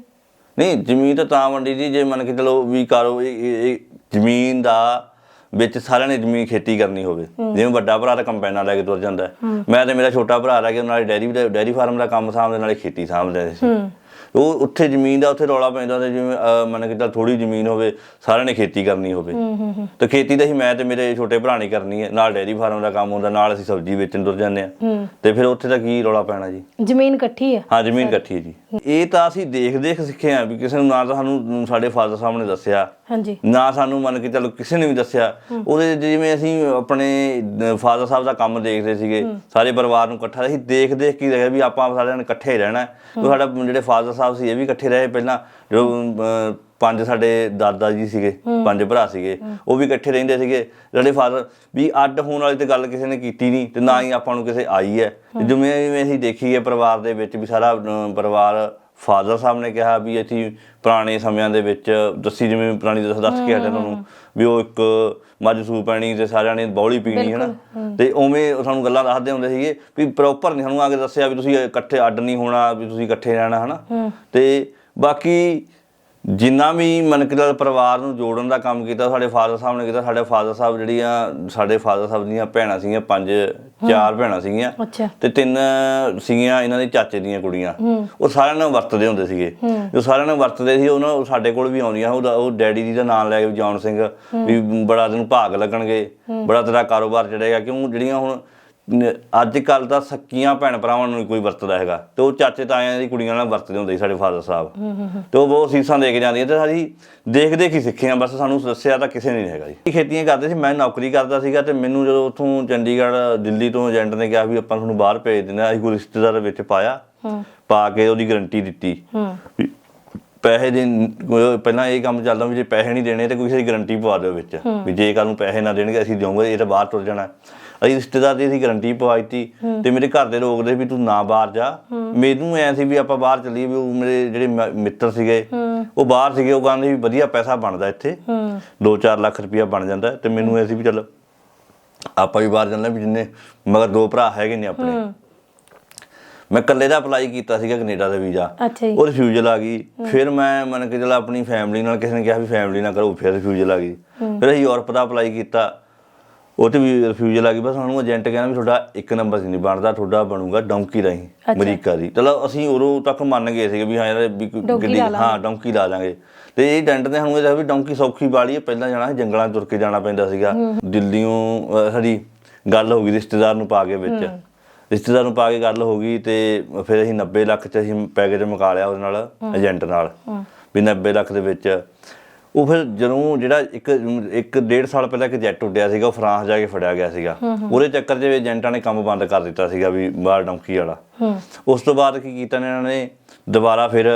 ਨਹੀਂ ਜ਼ਮੀਨ ਤਾਂ ਤਾਂ ਵੰਡੀ ਜੀ ਜੇ ਮੰਨ ਕੇ ਚਲੋ ਵੀ ਕਾਰੋ ਜ਼ਮੀਨ ਦਾ ਵਿੱਚ ਸਾਰਿਆਂ ਨੇ ਜ਼ਮੀਨ ਖੇਤੀ ਕਰਨੀ ਹੋਵੇ। ਜਿਵੇਂ ਵੱਡਾ ਭਰਾ ਤਾਂ ਕੰਪੈਨਾਂ ਲੈ ਕੇ ਤੁਰ ਜਾਂਦਾ। ਮੈਂ ਤੇ ਮੇਰਾ ਛੋਟਾ ਭਰਾ ਰਹਿ ਗਿਆ ਨਾਲੇ ਡੈਰੀ ਡੈਰੀ ਫਾਰਮ ਦਾ ਕੰਮ ਸਾਂਭਦੇ ਨਾਲੇ ਖੇਤੀ ਸਾਂਭਦੇ। ਸੀ ਉਹ ਉੱਥੇ ਜ਼ਮੀਨ ਦਾ ਉੱਥੇ ਰੌਲਾ ਪੈਂਦਾ ਤੇ ਜਿਵੇਂ ਮੰਨ ਕੇ ਚੱਲ ਥੋੜੀ ਜ਼ਮੀਨ ਹੋਵੇ ਸਾਰਿਆਂ ਨੇ ਖੇਤੀ ਕਰਨੀ ਹੋਵੇ। ਤੇ ਖੇਤੀ ਤਾਂ ਹੀ ਮੈਂ ਤੇ ਮੇਰੇ ਛੋਟੇ ਭਰਾ ਨੇ ਕਰਨੀ ਹੈ। ਨਾਲ ਡੇਅਰੀ ਫਾਰਮ ਦਾ ਕੰਮ ਹੁੰਦਾ ਨਾਲ ਅਸੀਂ ਸਬਜ਼ੀ ਵੇਚਣ ਤੁਰ ਜਾਂਦੇ ਆ ਤੇ ਫਿਰ ਉੱਥੇ ਤਾਂ ਕੀ ਰੌਲਾ ਪੈਣਾ ਜੀ? ਜ਼ਮੀਨ ਇਕੱਠੀ ਹੈ। ਹਾਂ ਜ਼ਮੀਨ ਇਕੱਠੀ ਹੈ ਜੀ। ਇਹ ਤਾਂ ਅਸੀਂ ਦੇਖ ਦੇਖ ਸਿੱਖੇ ਆ ਵੀ ਕਿਸੇ ਨੂੰ ਨਾ ਤਾਂ ਸਾਨੂੰ ਸਾਡੇ ਫਾਦਰ ਸਾਹਿਬ ਨੇ ਦੱਸਿਆ। ਹਾਂਜੀ। ਨਾ ਸਾਨੂੰ ਮੰਨ ਕੇ ਚਲੋ ਕਿਸੇ ਨੇ ਵੀ ਦੱਸਿਆ। ਉਹਦੇ ਜਿਵੇਂ ਅਸੀਂ ਆਪਣੇ ਫਾਦਰ ਸਾਹਿਬ ਦਾ ਕੰਮ ਦੇਖਦੇ ਸੀਗੇ। ਸਾਰੇ ਪਰਿਵਾਰ ਨੂੰ ਇਕੱਠਾ। ਅਸੀਂ ਦੇਖ ਦੇਖ ਕੇ ਰਹੇ ਵੀ ਆਪਾਂ ਸਾਰਿਆਂ ਨੇ ਇਕੱਠੇ ਰਹਿਣਾ ਸਾਡਾ ਜਿਹੜੇ ਫਾਦਰ ਸਾਹਿਬ ਸੀ ਇਹ ਵੀ ਇਕੱਠੇ ਰਹੇ। ਪਹਿਲਾਂ ਜੋ ਪੰਜ ਸਾਡੇ ਦਾਦਾ ਜੀ ਸੀਗੇ ਪੰਜ ਭਰਾ ਸੀਗੇ ਉਹ ਵੀ ਇਕੱਠੇ ਰਹਿੰਦੇ ਸੀਗੇ। ਜਿਹੜੇ ਫਾਦਰ ਵੀ ਅੱਡ ਹੋਣ ਵਾਲੀ ਤੇ ਗੱਲ ਕਿਸੇ ਨੇ ਕੀਤੀ ਨਹੀਂ ਤੇ ਨਾ ਹੀ ਆਪਾਂ ਨੂੰ ਕਿਸੇ ਆਈ ਹੈ। ਜਿਵੇਂ ਜਿਵੇਂ ਅਸੀਂ ਦੇਖੀ ਹੈ ਪਰਿਵਾਰ ਦੇ ਵਿੱਚ ਵੀ ਸਾਰਾ ਪਰਿਵਾਰ ਫਾਦਰ ਸਾਹਿਬ ਨੇ ਕਿਹਾ ਵੀ ਅਸੀਂ ਪੁਰਾਣੇ ਸਮਿਆਂ ਦੇ ਵਿੱਚ ਦੱਸੀ ਜਿਵੇਂ ਪੁਰਾਣੀ ਦੱਸ ਦੱਸ ਕੇ ਹਟਿਆ ਤੁਹਾਨੂੰ ਵੀ ਉਹ ਇੱਕ ਮੱਝ ਸੂ ਪੈਣੀ ਤੇ ਸਾਰਿਆਂ ਨੇ ਬੌਲੀ ਪੀਣੀ ਹੈ ਨਾ ਤੇ ਉਵੇਂ ਉਹ ਸਾਨੂੰ ਗੱਲਾਂ ਦੱਸਦੇ ਹੁੰਦੇ ਸੀਗੇ ਵੀ ਪ੍ਰੋਪਰ ਨਹੀਂ ਸਾਨੂੰ ਆ ਕੇ ਦੱਸਿਆ ਵੀ ਤੁਸੀਂ ਇਕੱਠੇ ਅੱਡ ਨਹੀਂ ਹੋਣਾ ਵੀ ਤੁਸੀਂ ਇਕੱਠੇ ਰਹਿਣਾ ਹਨਾ? ਤੇ ਬਾਕੀ ਜਿੰਨਾ ਵੀ ਮਨ ਕੇ ਨਾਲ ਪਰਿਵਾਰ ਨੂੰ ਜੋੜਨ ਦਾ ਕੰਮ ਕੀਤਾ ਸਾਡੇ ਫਾਦਰ ਸਾਹਿਬ ਨੇ ਕੀਤਾ ਸਾਡੇ ਫਾਦਰ ਸਾਹਿਬ ਜਿਹੜੀਆਂ ਸਾਡੇ ਫਾਦਰ ਸਾਹਿਬ ਦੀਆਂ ਭੈਣਾਂ ਸੀਗੀਆਂ ਪੰਜ ਚਾਰ ਭੈਣਾਂ ਸੀਗੀਆਂ ਤੇ ਤਿੰਨ ਸੀਗੀਆਂ ਇਹਨਾਂ ਦੇ ਚਾਚੇ ਦੀਆਂ ਕੁੜੀਆਂ। ਉਹ ਸਾਰਿਆਂ ਨਾਲ ਵਰਤਦੇ ਹੁੰਦੇ ਸੀਗੇ। ਜੋ ਸਾਰਿਆਂ ਨਾਲ ਵਰਤਦੇ ਸੀ ਉਹਨਾਂ ਉਹ ਸਾਡੇ ਕੋਲ ਵੀ ਆਉਂਦੀਆਂ ਉਹਦਾ ਉਹ ਡੈਡੀ ਜੀ ਦਾ ਨਾਮ ਲੈ ਕੇ ਜੌਨ ਸਿੰਘ ਵੀ ਬੜਾ ਤੈਨੂੰ ਭਾਗ ਲੱਗਣਗੇ। ਬੜਾ ਤੇਰਾ ਕਾਰੋਬਾਰ ਚੜੇਗਾ ਕਿਉਂ? ਜਿਹੜੀਆਂ ਹੁਣ ਅੱਜ ਕੱਲ ਤਾਂ ਸਕੀਆਂ ਭੈਣ ਭਰਾਵਾਂ ਨੂੰ ਕੋਈ ਵਰਤਦਾ ਹੈਗਾ ਤੇ ਉਹ ਚਾਚੇ ਤਾਇਆਂ ਦੀ ਕੁੜੀਆਂ ਨਾਲ ਵਰਤਦੇ ਹੁੰਦੇ ਸੀ ਸਾਡੇ ਫਾਦਰ ਸਾਹਿਬ। ਤੇ ਉਹ ਬਹੁਤ ਸੀਸਾਂ ਦੇ ਕੇ ਜਾਂਦੀਆਂ ਤੇ ਸਾਡੀ ਦੇਖ ਦੇਖ ਹੀ ਸਿੱਖੇ ਆ ਬਸ ਸਾਨੂੰ ਦੱਸਿਆ ਤਾਂ ਕਿਸੇ ਨੇ ਨਹੀਂ ਹੈਗਾ ਜੀ। ਖੇਤੀਆਂ ਕਰਦੇ ਸੀ ਮੈਂ ਨੌਕਰੀ ਕਰਦਾ ਸੀਗਾ ਤੇ ਮੈਨੂੰ ਜਦੋਂ ਉੱਥੋਂ ਚੰਡੀਗੜ੍ਹ ਦਿੱਲੀ ਤੋਂ ਏਜੰਟ ਨੇ ਕਿਹਾ ਵੀ ਆਪਾਂ ਤੁਹਾਨੂੰ ਬਾਹਰ ਭੇਜ ਦਿੰਦੇ ਆ ਅਸੀਂ ਕੋਈ ਰਿਸ਼ਤੇਦਾਰ ਵਿੱਚ ਪਾਇਆ ਪਾ ਕੇ ਉਹਦੀ ਗਾਰੰਟੀ ਦਿੱਤੀ। ਪੈਸੇ ਦੇ ਪਹਿਲਾਂ ਇਹ ਕੰਮ ਚੱਲਦਾ ਵੀ ਜੇ ਪੈਸੇ ਨਹੀਂ ਦੇਣੇ ਤੇ ਕੋਈ ਕਿਸੇ ਦੀ ਗਾਰੰਟੀ ਪਵਾ ਦਿਓ ਵਿੱਚ ਵੀ ਜੇ ਕੱਲ ਨੂੰ ਪੈਸੇ ਨਾ ਦੇਣਗੇ ਅਸੀਂ ਦੇਵਾਂਗੇ ਇਹ ਤਾਂ ਬਾਹਰ ਤੁਰ ਜਾਣਾ। ਅਸੀਂ ਰਿਸ਼ਤੇਦਾਰ ਦੀ ਅਸੀਂ ਗਾਰੰਟੀ ਪਵਾਈ ਤੀ ਮੇਰੇ ਘਰ ਦੇ ਰੋਕਦੇ ਵੀ ਤੂੰ ਨਾ ਬਾਹਰ ਜਾ। ਮੈਨੂੰ ਐ ਸੀ ਵੀ ਆਪਾਂ ਬਾਹਰ ਚੱਲੀਏ ਵੀ ਉਹ ਮੇਰੇ ਜਿਹੜੇ ਮਿੱਤਰ ਸੀਗੇ ਉਹ ਬਾਹਰ ਸੀਗੇ ਉਹ ਕਹਿੰਦੇ ਵੀ ਵਧੀਆ ਪੈਸਾ ਬਣਦਾ ਇੱਥੇ। ਹੂੰ। 2-4 ਲੱਖ ਰੁਪਇਆ ਬਣ ਜਾਂਦਾ ਤੇ ਮੈਨੂੰ ਐ ਸੀ ਵੀ ਚੱਲ ਆਪਾਂ ਵੀ ਬਾਹਰ ਜਾਂਦੇ ਵੀ ਜਿੰਨੇ ਮਗਰ ਦੋ ਭਰਾ ਹੈਗੇ ਨੇ ਆਪਣੇ। ਮੈਂ ਇਕੱਲੇ ਦਾ ਅਪਲਾਈ ਕੀਤਾ ਸੀਗਾ ਕੈਨੇਡਾ ਦਾ ਵੀਜ਼ਾ। ਉਹ ਰਿਫਿਊਜ਼ਲ ਆ ਗਈ। ਫਿਰ ਮੈਂ ਮੰਨ ਕੇ ਚੱਲਾ ਆਪਣੀ ਫੈਮਿਲੀ ਨਾਲ ਕਿਸੇ ਨੇ ਕਿਹਾ ਵੀ ਫੈਮਿਲੀ ਨਾਲ ਕਰੋ ਫਿਰ ਰਿਫਿਊਜ਼ਲ ਆ ਗਈ। ਫਿਰ ਅਸੀਂ ਯੂਰਪ ਦਾ ਅਪਲਾਈ ਕੀਤਾ। ਉਹ ਤੇ ਵੀ ਰਿਫਿਊਜ਼ਲ ਆ ਗਈ ਬਸ ਸਾਨੂੰ ਏਜੰਟ ਕਹਿੰਦਾ ਵੀ ਤੁਹਾਡਾ ਇੱਕ ਨੰਬਰ ਨਹੀਂ ਬਣਦਾ ਤੁਹਾਡਾ ਬਣੂਗਾ ਡੌਂਕੀ ਰਾਹੀਂ ਅਮਰੀਕਾ ਦੀ। ਚਲੋ ਅਸੀਂ ਉਦੋਂ ਤੱਕ ਮੰਨ ਗਏ ਸੀਗੇ ਵੀ ਹਾਂ ਯਾਰ ਵੀ ਗੱਡੀ ਲਾ। ਹਾਂ ਡੌਂਕੀ ਲਾ ਲਾਂਗੇ। ਤੇ ਇਹ ਏਜੰਟ ਨੇ ਸਾਨੂੰ ਇਹ ਦੱਸਿਆ ਵੀ ਡੌਂਕੀ ਸੌਖੀ ਵਾਲੀ ਹੈ ਪਹਿਲਾਂ ਜਾਣਾ ਸੀ ਜੰਗਲਾਂ ਤੁਰ ਕੇ ਜਾਣਾ ਪੈਂਦਾ ਸੀਗਾ। ਦਿੱਲੀੋਂ ਸਾਡੀ ਗੱਲ ਹੋ ਗਈ ਰਿਸ਼ਤੇਦਾਰ ਨੂੰ ਪਾ ਕੇ ਵਿੱਚ। ਰਿਸ਼ਤੇਦਾਰ ਨੂੰ ਪਾ ਕੇ ਗੱਲ ਹੋ ਗਈ ਤੇ ਫਿਰ ਅਸੀਂ 90 ਲੱਖ ਚ ਅਸੀਂ ਪੈਕੇਜ ਮੁਕਾ ਲਿਆ ਉਹਦੇ ਨਾਲ ਏਜੰਟ ਨਾਲ। ਵੀ 90 ਲੱਖ ਦੇ ਵਿੱਚ। ਉਹ ਫਿਰ ਜਦੋਂ ਜਿਹੜਾ ਇੱਕ ਇੱਕ ਡੇਢ ਸਾਲ ਪਹਿਲਾਂ ਇੱਕ ਜੈਟ ਉੱਡਿਆ ਸੀਗਾ ਉਹ ਫਰਾਂਸ ਜਾ ਕੇ ਫੜਿਆ ਗਿਆ ਸੀਗਾ। ਉਹਦੇ ਚੱਕਰ 'ਚ ਏਜੰਟਾਂ ਨੇ ਕੰਮ ਬੰਦ ਕਰ ਦਿੱਤਾ ਸੀਗਾ ਵੀ ਬਾਹਰ ਡੌਂਕੀ ਵਾਲਾ। ਉਸ ਤੋਂ ਬਾਅਦ ਕੀ ਕੀਤਾ ਨੇ ਇਹਨਾਂ ਨੇ? ਦੁਬਾਰਾ ਫਿਰ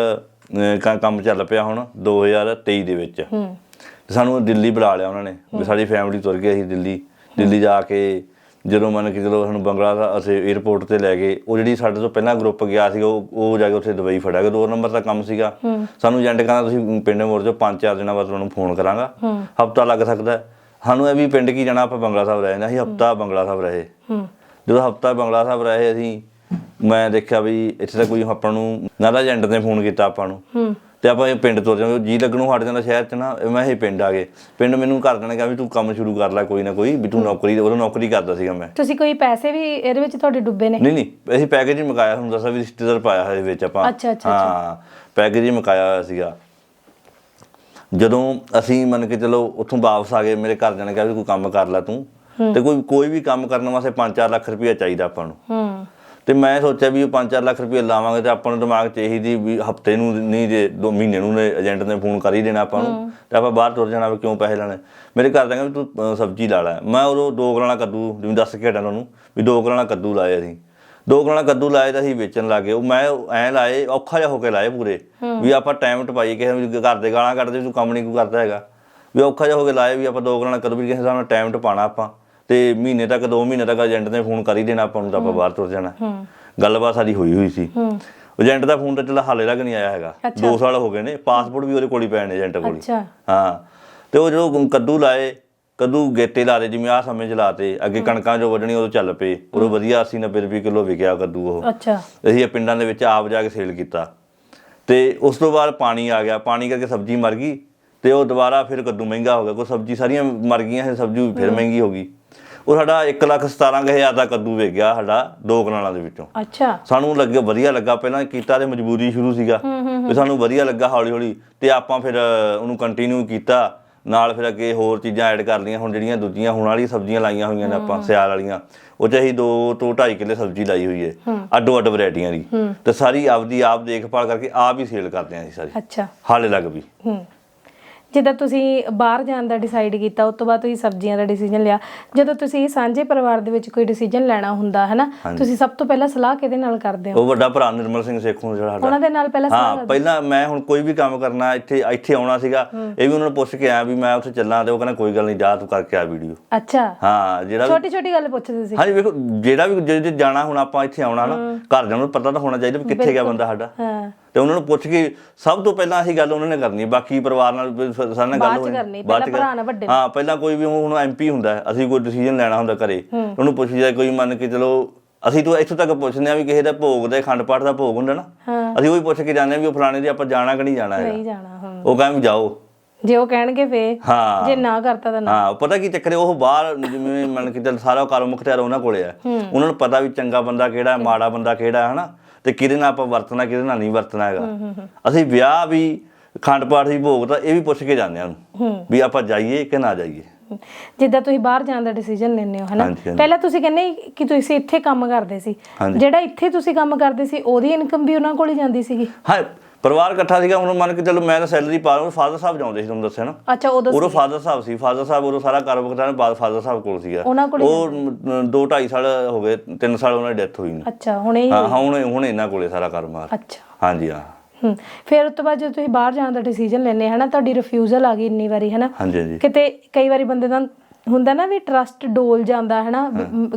ਕੰਮ ਚੱਲ ਪਿਆ ਹੁਣ 2023 ਦੇ ਵਿੱਚ। ਸਾਨੂੰ ਦਿੱਲੀ ਬੁਲਾ ਲਿਆ ਉਹਨਾਂ ਨੇ ਵੀ ਸਾਡੀ ਫੈਮਿਲੀ ਤੁਰ ਗਈ ਅਸੀਂ ਦਿੱਲੀ ਦਿੱਲੀ ਜਾ ਕੇ ਜਦੋਂ ਮੰਨ ਕੇ ਚਲੋ ਸਾਨੂੰ ਬੰਗਲਾ ਦਾ ਅਸੀਂ 에어ਪੋਰਟ ਤੇ ਲੈ ਗਏ ਉਹ ਜਿਹੜੀ ਸਾਡੇ ਤੋਂ ਪਹਿਲਾਂ ਗਰੁੱਪ ਗਿਆ ਸੀਗਾ ਉਹ ਉਹ ਜਾ ਕੇ ਉੱਥੇ ਦੁਬਈ ਫੜਿਆ ਗਿਆ ਦੋ ਨੰਬਰ ਦਾ ਕੰਮ ਸੀਗਾ। ਸਾਨੂੰ ਏਜੰਟ ਕਹਿੰਦਾ ਤੁਸੀਂ ਪਿੰਡ ਮੋੜ ਜਾਓ ਪੰਜ ਚਾਰ ਦਿਨਾਂ ਬਾਅਦ ਤੁਹਾਨੂੰ ਫੋਨ ਕਰਾਂਗਾ। ਹਫਤਾ ਲੱਗ ਸਕਦਾ। ਸਾਨੂੰ ਇਹ ਵੀ ਪਿੰਡ ਕੀ ਜਾਣਾ ਆਪਾਂ ਬੰਗਲਾ ਸਾਹਿਬ ਰਹੇ ਨਾ ਅਸੀਂ ਹਫਤਾ ਬੰਗਲਾ ਸਾਹਿਬ ਰਹੇ। ਜਦੋਂ ਹਫਤਾ ਬੰਗਲਾ ਸਾਹਿਬ ਰਹੇ ਅਸੀਂ ਮੈਂ ਦੇਖਿਆ ਵੀ ਇੱਥੇ ਤਾਂ ਕੋਈ ਆਪਾਂ ਨੂੰ ਨਾ ਤਾਂ ਏਜੰਟ ਨੇ ਫੋਨ ਕੀਤਾ ਆਪਾਂ ਨੂੰ। ਤੇ ਆਪਾਂ ਇਹ ਪਿੰਡ ਤੁਰ ਜਾਂਦੇ ਜੀ ਲੱਗਣੋਂ ਹਟ ਜਾਂਦਾ ਸ਼ਹਿਰ ਚ ਨਾ ਮੈਂ ਇਹ ਪਿੰਡ ਆ ਗਏ। ਪਿੰਡ ਮੈਨੂੰ ਘਰ ਨੇ ਕਿਹਾ ਵੀ ਤੂੰ ਕੰਮ ਸ਼ੁਰੂ ਕਰ ਲੈ ਕੋਈ ਨਾ ਕੋਈ ਵੀ ਤੂੰ ਨੌਕਰੀ ਉਦੋਂ ਨੌਕਰੀ ਕਰਦਾ ਸੀਗਾ ਮੈਂ। ਤੁਸੀਂ ਕੋਈ ਪੈਸੇ ਵੀ ਇਹਦੇ ਵਿੱਚ ਤੁਹਾਡੇ ਡੁੱਬੇ ਨੇ? ਨਹੀਂ ਨਹੀਂ ਅਸੀਂ ਪੈਕੇਜ ਹੀ ਮੁਕਾਇਆ ਤੁਹਾਨੂੰ ਦੱਸਿਆ ਵੀ ਰਿਸ਼ਤੇਦਾਰ ਪਾਇਆ ਹੋਇਆ ਵਿੱਚ ਆਪਾਂ। ਅੱਛਾ, ਅੱਛਾ, ਹਾਂ ਪੈਕੇਜ ਹੀ ਮੁਕਾਇਆ ਹੋਇਆ ਸੀਗਾ। ਜਦੋਂ ਅਸੀਂ ਮੰਨ ਕੇ ਚਲੋ ਉੱਥੋਂ ਵਾਪਸ ਆ ਗਏ ਮੇਰੇ ਘਰਦਿਆਂ ਨੇ ਕਿਹਾ ਵੀ ਕੋਈ ਕੰਮ ਕਰ ਲੈ ਤੂੰ। ਤੇ ਕੋਈ ਕੋਈ ਵੀ ਕੰਮ ਕਰਨ ਵਾਸਤੇ 5-4 ਲੱਖ ਰੁਪਏ ਚਾਹੀਦਾ ਆਪਾਂ ਨੂੰ। ਹੂੰ। ਤੇ ਮੈਂ ਸੋਚਿਆ ਵੀ ਉਹ 5-4 ਲੱਖ ਰੁਪਏ ਲਾਵਾਂਗੇ ਤੇ ਆਪਾਂ ਨੂੰ ਦਿਮਾਗ 'ਚ ਇਹੀ ਦੀ ਵੀ ਹਫ਼ਤੇ ਨੂੰ ਨਹੀਂ ਜੇ 2 ਮਹੀਨੇ ਨੂੰ ਨੇ ਏਜੰਟ ਨੇ ਫੋਨ ਕਰ ਹੀ ਦੇਣਾ ਆਪਾਂ ਨੂੰ ਤੇ ਆਪਾਂ ਬਾਹਰ ਤੁਰ ਜਾਣਾ ਵੀ ਕਿਉਂ ਪੈਸੇ ਲੈਣੇ? ਮੇਰੇ ਘਰ ਦੇ ਵੀ ਤੂੰ ਸਬਜ਼ੀ ਲਾ ਲੈ। ਮੈਂ ਉਦੋਂ ਦੋ ਕਰਾਣਾ ਕੱਦੂ ਜਿਵੇਂ ਦੱਸ ਕੇ ਹਟਿਆ ਤੁਹਾਨੂੰ ਵੀ ਦੋ ਕਰਾਣਾ ਕੱਦੂ ਲਾਏ ਅਸੀਂ। ਦੋ ਕਰਾਣਾ ਕੱਦੂ ਲਾਏ ਤਾਂ ਅਸੀਂ ਵੇਚਣ ਲੱਗੇ ਉਹ ਮੈਂ ਐ ਲਾਏ ਔਖਾ ਜਿਹਾ ਹੋ ਕੇ ਲਾਏ ਪੂਰੇ। ਵੀ ਆਪਾਂ ਟਾਈਮ ਟਪਾਈ ਕਿਸੇ ਨੂੰ ਘਰ ਦੇ ਗਾਲਾਂ ਕੱਢਦੇ ਤੂੰ ਕੰਮ ਨਹੀਂ ਕੋਈ ਕਰਦਾ ਹੈਗਾ। ਵੀ ਔਖਾ ਜਿਹਾ ਹੋ ਕੇ ਲਾਏ ਵੀ ਆਪਾਂ ਦੋ ਕਰਾਣਾ ਕੱਦੂ ਵੀ ਕਿਸੇ ਹਿਸਾਬ ਨਾਲ ਟਾਈਮ ਟਪਾਣਾ ਆਪਾਂ। ਤੇ ਮਹੀਨੇ ਤੱਕ 2 ਮਹੀਨੇ ਤੱਕ ਏਜੰਟ ਨੇ ਫੋਨ ਕਰ ਹੀ ਦੇਣਾ ਆਪਾਂ ਨੂੰ ਤਾਂ ਆਪਾਂ ਬਾਹਰ ਤੁਰ ਜਾਣਾ। ਗੱਲਬਾਤ ਸਾਡੀ ਹੋਈ ਹੋਈ ਸੀ। ਏਜੰਟ ਦਾ ਫੋਨ ਤਾਂ ਚੱਲ ਹਾਲੇ ਤੱਕ ਨਹੀਂ ਆਇਆ ਹੈਗਾ। 2 ਸਾਲ ਹੋ ਗਏ ਨੇ ਪਾਸਪੋਰਟ ਵੀ ਉਹਦੇ ਕੋਲ ਹੀ ਨੇ ਏਜੰਟ ਕੋਲ ਹੀ। ਅੱਛਾ। ਹਾਂ। ਤੇ ਉਹ ਜਦੋਂ ਕੱਦੂ ਲਾਏ ਕੱਦੂ ਗੇਤੇ ਲਾ ਦੇ ਜਿਵੇਂ ਆਹ ਸਮੇਂ ਚ ਲਾਤੇ ਅੱਗੇ ਕਣਕਾਂ ਜੋ ਵੱਢਣੀ ਉਦੋਂ ਚੱਲ ਪਏ। ਉਦੋਂ ਵਧੀਆ 80 90 ਰੁਪਏ ਕਿਲੋ ਵਿਕਿਆ ਕੱਦੂ ਉਹ। ਅੱਛਾ। ਅਸੀਂ ਇਹ ਪਿੰਡਾਂ ਦੇ ਵਿੱਚ ਆਪ ਜਾ ਕੇ ਸੇਲ ਕੀਤਾ। ਤੇ ਉਸ ਤੋਂ ਬਾਅਦ ਪਾਣੀ ਆ ਗਿਆ। ਪਾਣੀ ਕਰਕੇ ਸਬਜ਼ੀ ਮਰ ਗਈ। ਤੇ ਉਹ ਦੁਬਾਰਾ ਫਿਰ ਕੱਦੂ ਮਹਿੰਗਾ ਹੋ ਗਿਆ। ਕੋਈ ਸਬਜ਼ੀ ਸਾਰੀਆਂ ਮਰ ਗਈਆਂ ਫਿਰ ਸਬਜ਼ੀ ਫਿਰ ਮਹਿੰਗੀ ਹੋ ਗਈ। ਉਹ ਸਾਡਾ 117000 ਦਾ ਕੱਦੂ ਵਿਕ ਗਿਆ ਸਾਡਾ ਦੋ ਕਨਾਲਾਂ ਦੇ ਵਿੱਚੋਂ। ਅੱਛਾ। ਸਾਨੂੰ ਲੱਗੇ ਵਧੀਆ ਲੱਗਾ ਪਹਿਲਾਂ ਕੀਤਾ ਤੇ ਮਜਬੂਰੀ ਸ਼ੁਰੂ ਸੀਗਾ। ਵੀ ਸਾਨੂੰ ਵਧੀਆ ਲੱਗਾ ਹੌਲੀ ਹੌਲੀ ਤੇ ਆਪਾਂ ਫਿਰ ਉਹਨੂੰ ਕੰਟੀਨਿਊ ਕੀਤਾ। ਨਾਲ ਫਿਰ ਅੱਗੇ ਹੋਰ ਚੀਜ਼ਾਂ ਐਡ ਕਰ ਲਈਆਂ ਹੁਣ ਜਿਹੜੀਆਂ ਦੂਜੀਆਂ ਹੁਣ ਵਾਲੀਆਂ ਸਬਜ਼ੀਆਂ ਲਾਈਆਂ ਹੋਈਆਂ ਨੇ ਆਪਾਂ ਸਿਆਲ ਵਾਲੀਆਂ। ਉਹ 'ਚ ਅਸੀਂ 2 ਤੋਂ 2.5 ਕਿੱਲੇ ਸਬਜ਼ੀ ਲਾਈ ਹੋਈ ਹੈ। ਅੱਡੋ ਅੱਡ ਵੈਰਾਈਟੀਆਂ ਦੀ। ਤੇ ਸਾਰੀ ਆਪਦੀ ਆਪ ਦੇਖਭਾਲ ਕਰਕੇ ਆਪ ਹੀ ਸੇਲ ਕਰਦੇ ਆਂ ਅਸੀਂ ਸਾਰੀ। ਅੱਛਾ। ਹਾਲੇ ਲੱਗ ਵੀ। ਹੂੰ। ਜਿੱਦਾਂ ਤੁਸੀਂ ਬਾਹਰ ਜਾਣ ਦਾ ਡਿਸਾਈਡ ਕੀਤਾ ਉਸ ਤੋਂ ਬਾਅਦ ਤੁਸੀਂ ਸਬਜ਼ੀਆਂ ਦਾ ਡਿਸੀਜਨ ਲਿਆ। ਜਦੋਂ ਤੁਸੀਂ ਸਾਂਝੇ ਪਰਿਵਾਰ ਦੇ ਵਿੱਚ ਕੋਈ ਡਿਸੀਜਨ ਲੈਣਾ ਹੁੰਦਾ ਹੈ ਨਾ ਤੁਸੀਂ ਸਭ ਤੋਂ ਪਹਿਲਾਂ ਸਲਾਹ ਕਿਹਦੇ ਨਾਲ ਕਰਦੇ ਹੋ? ਉਹ ਵੱਡਾ ਭਰਾ ਨਿਰਮਲ ਸਿੰਘ ਸੇਖੋਂ ਜਿਹੜਾ ਸਾਡਾ। ਉਹਨਾਂ ਦੇ ਨਾਲ ਪਹਿਲਾਂ ਸਲਾਹ ਹਾਂ ਪਹਿਲਾਂ ਮੈਂ ਹੁਣ ਕੋਈ ਵੀ ਕੰਮ ਕਰਨਾ ਇੱਥੇ ਇੱਥੇ ਆਉਣਾ ਸੀਗਾ ਇਹ ਵੀ ਉਹਨਾਂ ਨੂੰ ਪੁੱਛ ਕੇ ਆਇਆ ਵੀ ਮੈਂ ਉੱਥੇ ਚੱਲਾਂ ਤੇ ਉਹ ਕਹਿੰਦਾ ਕੋਈ ਗੱਲ ਨਹੀਂ ਜਾ ਤੂੰ ਕਰਕੇ ਆ ਵੀਡੀਓ ਅੱਛਾ। ਹਾਂ ਜਿਹੜਾ ਛੋਟੀ ਛੋਟੀ ਗੱਲ ਪੁੱਛਦੇ ਸੀ। ਹਾਂਜੀ ਵੇਖੋ ਜਿਹੜਾ ਵੀ ਜੇ ਜਾਣਾ ਹੁਣ ਆਪਾਂ ਇੱਥੇ ਆਉਣਾ ਨਾ ਘਰਦਿਆਂ ਨੂੰ ਪਤਾ ਤਾਂ ਹੋਣਾ ਚਾਹੀਦਾ ਵੀ ਕਿੱਥੇ ਗਿਆ ਬੰਦਾ ਸਾਡਾ। ਹਾਂ। ਤੇ ਉਹਨਾਂ ਨੂੰ ਪੁੱਛ ਕੇ ਸਭ ਤੋਂ ਪਹਿਲਾਂ ਅਸੀਂ ਗੱਲ ਉਹਨਾਂ ਨੇ ਕਰਨੀ। ਬਾਕੀ ਪਰਿਵਾਰ ਨਾਲ ਵੀ ਸ- ਸਾਰਿਆਂ ਨਾਲ ਗੱਲ ਹੋਣੀ ਬਾਅਦ ਚ ਪਹਿਲਾਂ ਭਰਾ ਨਾਲ ਵੱਡੇ ਹਾਂ ਪਹਿਲਾਂ ਕੋਈ ਵੀ ਹੁਣ ਐਮਪੀ ਹੁੰਦਾ ਹੈ, ਅਸੀਂ ਕੋਈ ਡਿਸੀਜਨ ਲੈਣਾ ਹੁੰਦਾ ਘਰੇ ਉਹਨੂੰ ਪੁੱਛੀਦਾ ਕੋਈ ਮੰਨ ਕੇ ਚਲੋ ਅਸੀਂ ਤਾਂ ਇੱਥੋਂ ਤੱਕ ਪੁੱਛਦੇ ਆ ਵੀ ਕਿਸੇ ਦਾ ਭੋਗ ਦਾ ਅਖੰਡ ਪਾਠ ਦਾ ਭੋਗ ਹੁੰਦਾ ਨਾ। ਅਸੀਂ ਉਹ ਪੁੱਛ ਕੇ ਜਾਂਦੇ ਆ ਵੀ ਉਹ ਫਲਾਣੇ ਦੇ ਆਪਾਂ ਜਾਣਾ ਕਿ ਨਹੀਂ ਜਾਣਾ ਨਹੀਂ ਜਾਣਾ ਹਾਂ। ਉਹ ਕਹਿੰਦੇ ਜਾਓ। ਜੇ ਉਹ ਕਹਿਣਗੇ ਫੇ ਹਾਂ। ਜੇ ਨਾ ਕਰਤਾ ਤਾਂ ਨਾ। ਹਾਂ ਪਤਾ ਕੀ ਚੱਕਰ ਹੈ ਉਹ ਬਾਹਰ ਜਿਵੇਂ ਮੰਨ ਕੇ ਚੱਲ ਸਾਰਾ ਕਾਰੋ ਮੁਖਤਿਆਰ ਉਹਨਾਂ ਕੋਲੇ ਆ ਉਹਨਾਂ ਨੂੰ ਪਤਾ ਵੀ ਚੰਗਾ ਬੰਦਾ ਕਿਹੜਾ ਹੈ ਮਾੜਾ ਬੰਦਾ ਕਿਹੜਾ ਹੈ ਹਨਾ? ਤੇ ਕਿਹਦੇ ਨਾਲ ਆਪਾਂ ਵਰਤਣਾ ਕਿਹਦੇ ਨਾਲ ਨਹੀਂ ਵਰਤਣਾ ਹੈਗਾ। ਅਸੀਂ ਵਿਆਹ ਵੀ ਖੰਡ ਪਾਠ ਦੀ ਭੋਗ ਤਾਂ ਇਹ ਵੀ ਪੁੱਛ ਕੇ ਜਾਂਦੇ ਹਾਂ ਵੀ ਆਪਾਂ ਜਾਈਏ ਕਿ ਨਾ ਜਾਈਏ। ਜਿੱਦਾਂ ਤੁਸੀਂ ਬਾਹਰ ਜਾਣ ਦਾ ਡਿਸੀਜਨ ਲੈਂਦੇ ਹੋ ਹਨਾ। ਪਹਿਲਾਂ ਤੁਸੀਂ ਕਹਿੰਦੇ ਕਿ ਤੁਸੀਂ ਇੱਥੇ ਕੰਮ ਕਰਦੇ ਸੀ। ਜਿਹੜਾ ਇੱਥੇ ਤੁਸੀਂ ਕੰਮ ਕਰਦੇ ਸੀ ਉਹਦੀ ਇਨਕਮ ਵੀ ਉਹਨਾਂ ਕੋਲ ਹੀ ਜਾਂਦੀ ਸੀਗੀ। ਹਾਂ ਪਰਿਵਾਰ ਇਕੱਠਾ ਸੀਗਾ ਹੁਣ ਮੰਨ ਕੇ ਚੱਲੋ ਮੈਂ ਤਾਂ ਸੈਲਰੀ ਪਾ ਰਿਹਾ ਫਾਦਰ ਸਾਹਿਬ ਜਾਂਦੇ ਸੀ ਤੁਹਾਨੂੰ ਦੱਸਿਆ ਨਾ। ਅੱਛਾ ਉਦੋਂ ਉਦੋਂ ਫਾਦਰ ਸਾਹਿਬ ਸੀ ਫਾਦਰ ਸਾਹਿਬ ਉਦੋਂ ਸਾਰਾ ਕਾਰੋਬਾਰ ਬਾਅਦ ਫਾਦਰ ਸਾਹਿਬ ਕੋਲ ਸੀਗਾ। ਉਹ 2 2.5 ਸਾਲ ਹੋ ਗਏ 3 ਸਾਲ ਉਹਨਾਂ ਦੀ ਡੈਥ ਹੋਈ ਨੂੰ। ਅੱਛਾ ਹੁਣੇ ਹੀ ਹੁਣ ਹੁਣ ਇਹਨਾਂ ਕੋਲੇ ਸਾਰਾ ਕਾਰੋਬਾਰ ਅੱਛਾ। ਹਾਂਜੀ ਹਾਂ। ਫਿਰ ਉਸ ਤੋਂ ਬਾਅਦ ਜਦੋਂ ਤੁਸੀਂ ਬਾਹਰ ਜਾਣ ਦਾ ਡਿਸੀਜਨ ਲੈਨੇ ਹਨਾ ਤੁਹਾਡੀ ਰਿਫਿਊਜ਼ਲ ਆ ਗਈ ਇੰਨੀ ਵਾਰੀ ਹਨਾ। ਕਿਤੇ ਕਈ ਵਾਰੀ ਬੰਦੇ ਦਾ ਹੁੰਦਾ ਨਾ ਵੀ ਟਰਸਟ ਡੋਲ ਜਾਂਦਾ ਹਨਾ